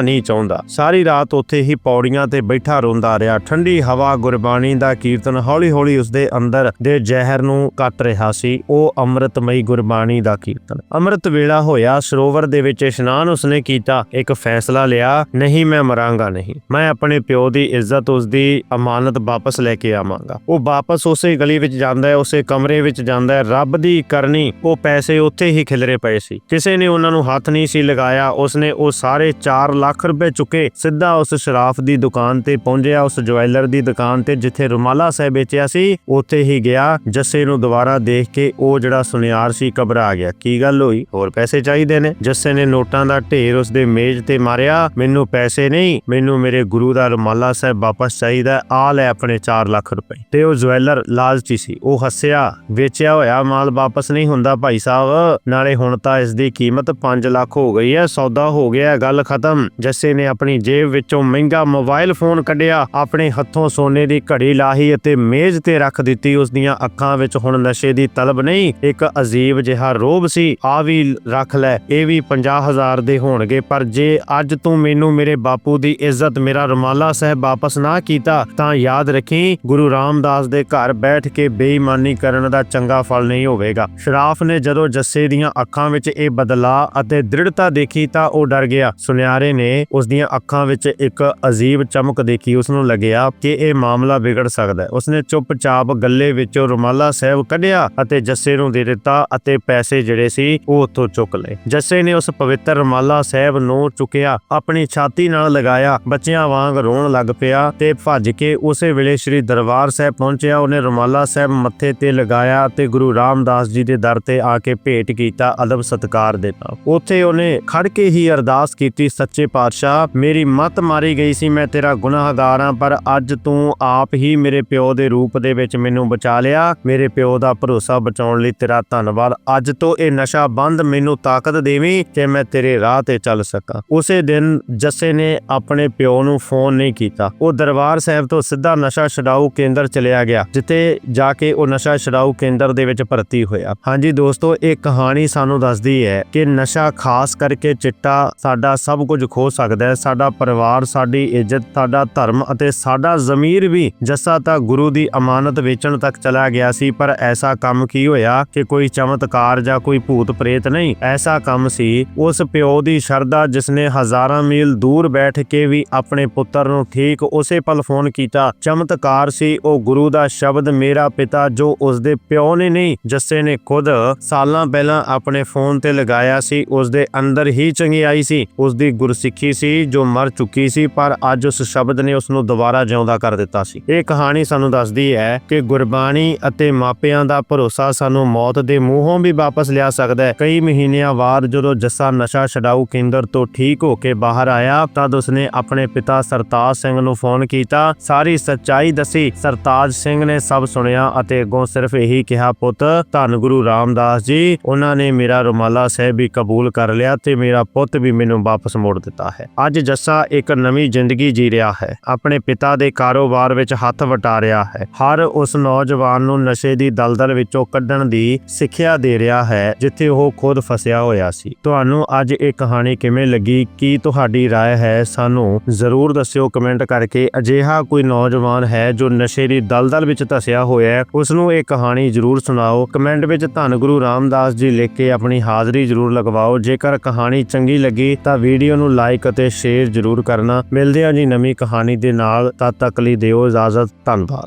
ਨਹੀਂ ਚਾਹੁੰਦਾ। ਸਾਰੀ ਰਾਤ ਉੱਥੇ ਹੀ ਪੌੜੀਆਂ ਤੇ ਬੈਠਾ ਰੋਂਦਾ ਰਿਹਾ। ਠੰਡੀ ਹਵਾ ਗੁਰਬਾਣੀ ਦਾ ਕੀਰਤਨ ਹੌਲੀ-ਹੌਲੀ ਉਸਦੇ ਅੰਦਰ ਦੇ ਜ਼ਹਿਰ ਨੂੰ ਕੱਟ ਰਿਹਾ ਸੀ। ਉਹ ਅੰਮ੍ਰਿਤਮਈ ਗੁਰਬਾਣੀ ਦਾ ਕੀਰਤਨ। ਅੰਮ੍ਰਿਤ ਵੇਲਾ ਹੋਇਆ, ਸਰੋਵਰ ਦੇ ਵਿੱਚ ਇਸ਼ਨਾਨ ਉਸਨੇ ਕੀਤਾ, ਇੱਕ ਫੈਸਲਾ ਲਿਆ, ਨਹੀਂ, ਮੈਂ ਮਰਾਂਗਾ ਨਹੀਂ। ਮੈਂ ਆਪਣੇ ਪਿਓ ਦੀ ਇੱਜ਼ਤ ਉਸਦੀ ਅਮਾਨਤ ਵਾਪਸ ਲੈ ਕੇ ਆਵਾਂਗਾ। ਉਹ ਵਾਪਸ ਉਸੇ ਗਲੀ ਵਿੱਚ ਜਾਂਦਾ ਹੈ, ਉਸੇ ਕਮਰੇ ਵਿੱਚ ਜਾਂਦਾ ਹੈ। ਰੱਬ ਦੀ ਕਰਨੀ, ਉਹ ਪੈਸੇ ਉੱਥੇ ਹੀ ਖਿਲਰੇ ਪਏ ਸੀ। ਕਿਸੇ ਨੇ ਉਹਨਾਂ ਨੂੰ ਹੱਥ ਨਹੀਂ ਸੀ ਲਗਾਇਆ। ਉਸਨੇ ਉਹ ਸਾਰੇ 4 ਲੱਖ ਰੁਪਏ ਚੁੱਕੇ ਸਿੱਧਾ ਉਸ ਸ਼ਰਾਫ ਦੀ ਦੁਕਾਨ ਤੇ ਪਹੁੰਚਿਆ, ਉਸ ਜਵੈਲਰ ਦੀ ਦੁਕਾਨ ਤੇ, ਜਿੱਥੇ ਰੁਮਾਲਾ ਸਾਹਿਬ ਵੇਚਿਆ ਸੀ, ਉੱਥੇ ਹੀ ਗਿਆ। ਜੱਸੇ ਨੂੰ ਦੁਬਾਰਾ ਦੇਖ ਕੇ ਉਹ ਜਿਹੜਾ ਸੁਨਿਆਰ ਸੀ, ਘਬਰਾ ਗਿਆ। ਕੀ ਗੱਲ ਹੋਈ? ਹੋਰ ਪੈਸੇ ਚਾਹੀਦੇ ਨੇ? ਜੱਸੇ ਨੇ ਨੋਟਾਂ ਦਾ ਢੇਰ ਉਸ ਦੇ ਮੇਜ਼ ਤੇ ਮਾਰਿਆ। ਮੈਨੂੰ ਪੈਸੇ ਨਹੀਂ, ਮੈਨੂੰ ਮੇਰੇ ਗੁਰੂ ਦਾ ਰੁਮਾਲਾ ਸਾਹਿਬ ਵਾਪਸ ਚਾਹੀਦਾ ਆ ਲੈ ਆਪਣੇ 4 ਲੱਖ ਰੁਪਏ। ਤੇ ਉਹ ਜਵੈਲਰ ਲਾਲਚੀ ਸੀ। ਉਹ ਹੱਸਿਆ। ਵੇਚਿਆ ਹੋਇਆ ਮਾਲ ਵਾਪਸ ਨਹੀਂ ਹੁੰਦਾ ਭਾਈ ਸਾਹਿਬ। ਨਾਲੇ ਹੁਣ ਤਾਂ ਇਸ ਦੀ ਕੀਮਤ 5 ਲੱਖ ਹੋ ਗਈ ਹੈ। ਸੌਦਾ ਹੋ ਗਿਆ ਗੱਲ ਖਤਮ। ਜੱਸੇ ਨੇ ਆਪਣੀ ਜੇਬ ਵਿੱਚੋਂ ਮਹਿੰਗਾ ਮੋਬਾਈਲ ਫੋਨ ਕੱਢਿਆ, ਆਪਣੇ ਹੱਥੋਂ ਸੋਨੇ ਦੀ ਘੜੀ ਲਾਹੀ ਅਤੇ ਮੇਜ਼ ਤੇ ਰੱਖ ਦਿੱਤੀ। ਉਸ ਦੀਆਂ ਅੱਖਾਂ ਵਿੱਚ ਹੁਣ ਨਸ਼ੇ ਦੀ ਤਲਬ ਨਹੀਂ, ਇੱਕ ਅਜੀਬ ਜਿਹਾ ਰੋਬ ਸੀ। ਆ ਵੀ ਰੱਖ ਲੈ, ਇਹ ਵੀ 50000 ਦੇ ਹੋਣਗੇ, ਪਰ ਜੇ ਅੱਜ ਤੂੰ ਮੈਨੂੰ ਮੇਰੇ ਬਾਪੂ ਦੀ ਇੱਜ਼ਤ, ਮੇਰਾ ਰੁਮਾਲਾ ਸਾਹਿਬ ਵਾਪਸ ਨਾ ਕੀਤਾ, ਤਾਂ ਯਾਦ ਰੱਖੀ, ਗੁਰੂ ਰਾਮਦਾਸ ਦੇ ਘਰ ਬੈਠ ਕੇ ਬੇਈਮਾਨੀ ਕਰਨ ਦਾ ਚੰਗਾ ਫਲ ਨਹੀਂ ਹੋਵੇਗਾ। ਸ਼ਰਾਫ ਨੇ ਜਦੋਂ ਜੱਸੇ ਦੀਆਂ ਅੱਖਾਂ ਵਿੱਚ ਇਹ ਬਦਲਾਅ ਅਤੇ ਦ੍ਰਿੜਤਾ ਦੇਖੀ ਤਾਂ ਉਹ ਡਰ ਗਿਆ। ਸੁਨਿਆਰੇ ਨੇ ਉਸ ਦੀਆਂ ਅੱਖਾਂ ਵਿੱਚ ਇੱਕ ਅਜੀਬ ਚਮਕ ਦੇਖੀ ਉਸ ਨੂੰ ਲੱਗਿਆ ਕਿ ਇਹ ਮਾਮਲਾ ਵਿਗੜ ਸਕਦਾ ਹੈ। ਉਸਨੇ ਚੁੱਪਚਾਪ ਗੱਲੇ ਵਿੱਚੋਂ ਰੁਮਾਲਾ ਸਾਹਿਬ ਕੱਢਿਆ ਅਤੇ ਜੱਸੇ ਨੂੰ ਦੇ ਦਿੱਤਾ ਅਤੇ ਪੈਸੇ ਜਿਹੜੇ ਸੀ ਉਹ ਉੱਥੋਂ ਚੁੱਕ ਲਏ। ਜੱਸੇ ਨੇ ਉਸ ਪਵਿੱਤਰ ਰੁਮਾਲਾ ਸਾਹਿਬ ਨੂੰ ਚੁੱਕਿਆ, ਆਪਣੀ ਛਾਤੀ ਨਾਲ ਲਗਾਇਆ, ਬੱਚਿਆਂ ਵਾਂਗ ਰੋਣ ਲੱਗ ਪਿਆ ਤੇ ਭੱਜ ਕੇ ਉਸੇ ਵੇਲੇ ਸ੍ਰੀ ਦਰਬਾਰ ਸਾਹਿਬ ਪਹੁੰਚਿਆ। ਉਹਨੇ ਰੁਮਾਲਾ ਸਾਹਿਬ ਮੱਥੇ ਤੇ ਲਗਾਇਆ ਤੇ ਗੁਰੂ ਰਾਮਦਾਸ ਜੀ ਦੇ ਦਰ ਤੇ ਆ ਕੇ ਭੇਟ ਕੀਤਾ, ਅਦਬ ਸਤਕਾਰ ਦਿੱਤਾ। ਉੱਥੇ ਉਹਨੇ ਖੜ ਕੇ ਹੀ ਅਰਦਾਸ ਕੀਤੀ, ਸੱਚੇ ਪਾਤਸ਼ਾਹ ਮੇਰੀ ਮੱਤ ਮਾਰੀ ਗਈ ਸੀ, ਮੈਂ ਤੇਰਾ ਗੁਨਾਹਗਾਰ ਹਾਂ, ਪਰ ਅੱਜ ਤੂੰ ਆਪ ਹੀ ਮੇਰੇ ਪਿਓ ਦੇ ਰੂਪ ਦੇ ਵਿੱਚ ਮੈਨੂੰ ਬਚਾ ਲਿਆ। ਮੇਰੇ ਪਿਓ ਦਾ ਭਰੋਸਾ ਬਚਾਉਣ ਲਈ ਤੇਰਾ ਧੰਨਵਾਦ। ਅੱਜ ਤੋਂ ਇਹ ਨਸ਼ਾ ਬੰਦ ਮੈਨੂੰ ਤਾਕਤ ਦੇਵੀਂ ਕਿ ਮੈਂ ਤੇਰੇ ਰਾਹ ਤੇ ਚੱਲ ਸਕਾਂ। ਉਸੇ ਦਿਨ ਜੱਸੇ ਨੇ ਆਪਣੇ ਪਿਓ ਨੂੰ ਫੋਨ ਨਹੀਂ ਕੀਤਾ। ਉਹ ਦਰਬਾਰ ਸਾਹਿਬ ਤੋਂ ਸਿੱਧਾ ਨਸ਼ਾ ਛਡਾਊ ਕੇਂਦਰ ਚਲਿਆ ਗਿਆ, ਜਿੱਥੇ ਜਾ ਕੇ ਉਹ ਨਸ਼ਾ ਛਡਾਊ ਕੇਂਦਰ ਦੇ ਵਿੱਚ ਭਰਤੀ ਹੋਇਆ। ਹਾਂਜੀ ਦੋਸਤੋ, ਇਹ ਕਹਾਣੀ ਸਾਨੂੰ ਦੱਸਦੀ ਹੈ ਕਿ ਨਸ਼ਾ ਖਾਸ ਕਰਕੇ ਚਿੱਟਾ ਸਾਡਾ ਸਭ ਕੁਝ ਖੋ ਸਕਦਾ ਹੈ ਸਾਡਾ ਪਰਿਵਾਰ, ਸਾਡੀ ਇੱਜ਼ਤ, ਸਾਡਾ ਧਰਮ ਅਤੇ ਸਾਡਾ ਜ਼ਮੀਰ ਵੀ ਜੱਸਾ ਤਾਂ ਗੁਰੂ ਦੀ ਅਮਾਨਤ ਵੇਚਣ ਤੱਕ ਚਲਾ ਗਿਆ ਸੀ, ਪਰ ਐਸਾ ਕੰਮ ਕੀ ਹੋਇਆ ਕਿ ਕੋਈ ਚਮਤਕਾਰ ਜਾਂ ਕੋਈ ਭੂਤ ਪ੍ਰੇਤ ਨਹੀਂ? ਐਸਾ ਕੰਮ ਸੀ, ਉਸ ਪਿਓ ਦੀ ਸ਼ਰਧਾ ਜਿਸਨੇ ਹਜ਼ਾਰਾਂ ਮੀਲ ਦੂਰ ਬੈਠ ਕੇ ਵੀ ਆਪਣੇ ਪੁੱਤਰ ਨੂੰ ਠੀਕ ਉਸੇ ਪਲ ਫੋਨ ਕੀਤਾ। ਚਮਤਕਾਰ ਸੀ, ਉਹ ਗੁਰੂ ਦਾ ਸ਼ਬਦ ਮੇਰਾ ਪਿਤਾ ਜੋ ਉਸ ਦੇ ਪਿਓ ਨੇ ਨਹੀਂ, ਜੱਸੇ ਨੇ ਖੁਦ ਸਾਲਾਂ ਪਹਿਲਾਂ ਆਪਣੇ ਫੋਨ ਤੇ ਲਗਾਇਆ ਸੀ ਉਸ ਦੇ ਅੰਦਰ ਹੀ ਚੰਗਿਆਈ ਸੀ। ਉਸ ਦੀ ਗੁਰਸਿੱਖੀ ਸੀ, ਜੋ ਮਰ ਚੁੱਕੀ ਸੀ, ਪਰ ਅੱਜ ਉਸ ਸ਼ਬਦ ਨੇ ਉਸ ਨੂੰ ਦੁਬਾਰਾ ਜਿਉਂਦਾ ਕਰ ਦਿੱਤਾ ਸੀ। ਇਹ ਕਹਾਣੀ ਸਾਨੂੰ ਦੱਸਦੀ ਹੈ ਕਿ ਗੁਰਬਾਣੀ ਅਤੇ ਮਾਪਿਆਂ ਦਾ ਭਰੋਸਾ ਸਾਨੂੰ ਮੌਤ ਦੇ ਮੂੰਹੋਂ ਵੀ ਵਾਪਸ ਲਿਆ ਸਕਦਾ ਹੈ। ਕਈ ਮਹੀਨਿਆਂ ਬਾਅਦ ਜਦੋਂ ਜੱਸਾ ਨਸ਼ਾ ਛਡਾਊ ਕੇਂਦਰ ਤੋਂ ਠੀਕ ਹੋ ਕੇ ਬਾਹਰ ਆਇਆ, ਤਦ ਉਸਨੇ ਆਪਣੇ ਪਿਤਾ ਸਰਤਾਜ ਸਿੰਘ ਨੂੰ ਫੋਨ ਕੀਤਾ। ਸਾਰੀ ਸੱਚਾਈ ਦੱਸੀ। ਸਰਤਾਜ ਸਿੰਘ ਨੇ ਸਭ ਸੁਣਿਆ ਅਤੇ ਅੱਗੋਂ ਸਿਰਫ ਇਹੀ ਕਿਹਾ, ਪੁੱਤ, ਧੰਨ ਗੁਰੂ ਰਾਮਦਾਸ ਜੀ, ਉਹਨਾਂ ਨੇ ਮੇਰਾ ਰੁਮਾਲਾ ਸਾਹਿਬ ਵੀ ਕਬੂਲ ਕਰ ਲਿਆ ਤੇ ਮੇਰਾ ਪੁੱਤ ਵੀ ਮੈਨੂੰ ਵਾਪਸ ਮੋੜ ਦਿੱਤਾ ਹੈ। ਅੱਜ ਜੱਸਾ ਇੱਕ ਨਵੀਂ ਜ਼ਿੰਦਗੀ ਜੀ ਰਿਹਾ ਹੈ ਆਪਣੇ ਪਿਤਾ ਦੇ ਕਾਰੋਬਾਰ ਵਿੱਚ ਹੱਥ ਵਟਾ ਰਿਹਾ ਹੈ ਹਰ ਉਸ ਨੌਜਵਾਨ ਨੂੰ ਨਸ਼ੇ ਦੀ ਦਲਦਲ ਵਿੱਚੋਂ ਕੱਢਣ ਦੀ ਸਿੱਖਿਆ ਦੇ ਰਿਹਾ ਹੈ ਜਿੱਥੇ ਉਹ ਖੁਦ ਫਸਿਆ ਹੋਇਆ ਸੀ ਤੁਹਾਨੂੰ ਅੱਜ ਇਹ ਕਹਾਣੀ ਕਿਵੇਂ ਲੱਗੀ ਕੀ ਤੁਹਾਡੀ رائے ਹੈ ਸਾਨੂੰ ਜ਼ਰੂਰ ਦੱਸਿਓ ਕਮੈਂਟ ਕਰਕੇ ਅਜਿਹਾ ਕੋਈ ਨੌਜਵਾਨ ਹੈ ਜੋ ਨਸ਼ੇ ਦੀ ਦਲਦਲ ਵਿੱਚ ਧਸਿਆ ਹੋਇਆ ਹੈ ਉਸ ਨੂੰ ਇਹ ਕਹਾਣੀ ਜ਼ਰੂਰ ਸੁਣਾਓ ਕਮੈਂਟ ਵਿੱਚ ਧੰਨ ਗੁਰੂ ਰਾਮਦਾਸ ਜੀ ਲਿਖ ਕੇ ਆਪਣੀ ਹਾਜ਼ਰੀ ਜ਼ਰੂਰ ਲਗਵਾਓ ਜੇਕਰ ਕਹਾਣੀ ਚੰਗੀ ਲੱਗੀ ਤਾਂ ਵੀਡੀਓ ਨੂੰ ਲਾਈਕ ਅਤੇ ਸ਼ੇਅਰ ਜ਼ਰੂਰ ਕਰਨਾ। ਮਿਲਦੇ ਹਾਂ ਜੀ ਨਵੀਂ ਕਹਾਣੀ ਦੇ ਨਾਲ। ਤਦ ਤੱਕ ਲਈ ਦਿਓ ਇਜਾਜ਼ਤ। ਧੰਨਵਾਦ।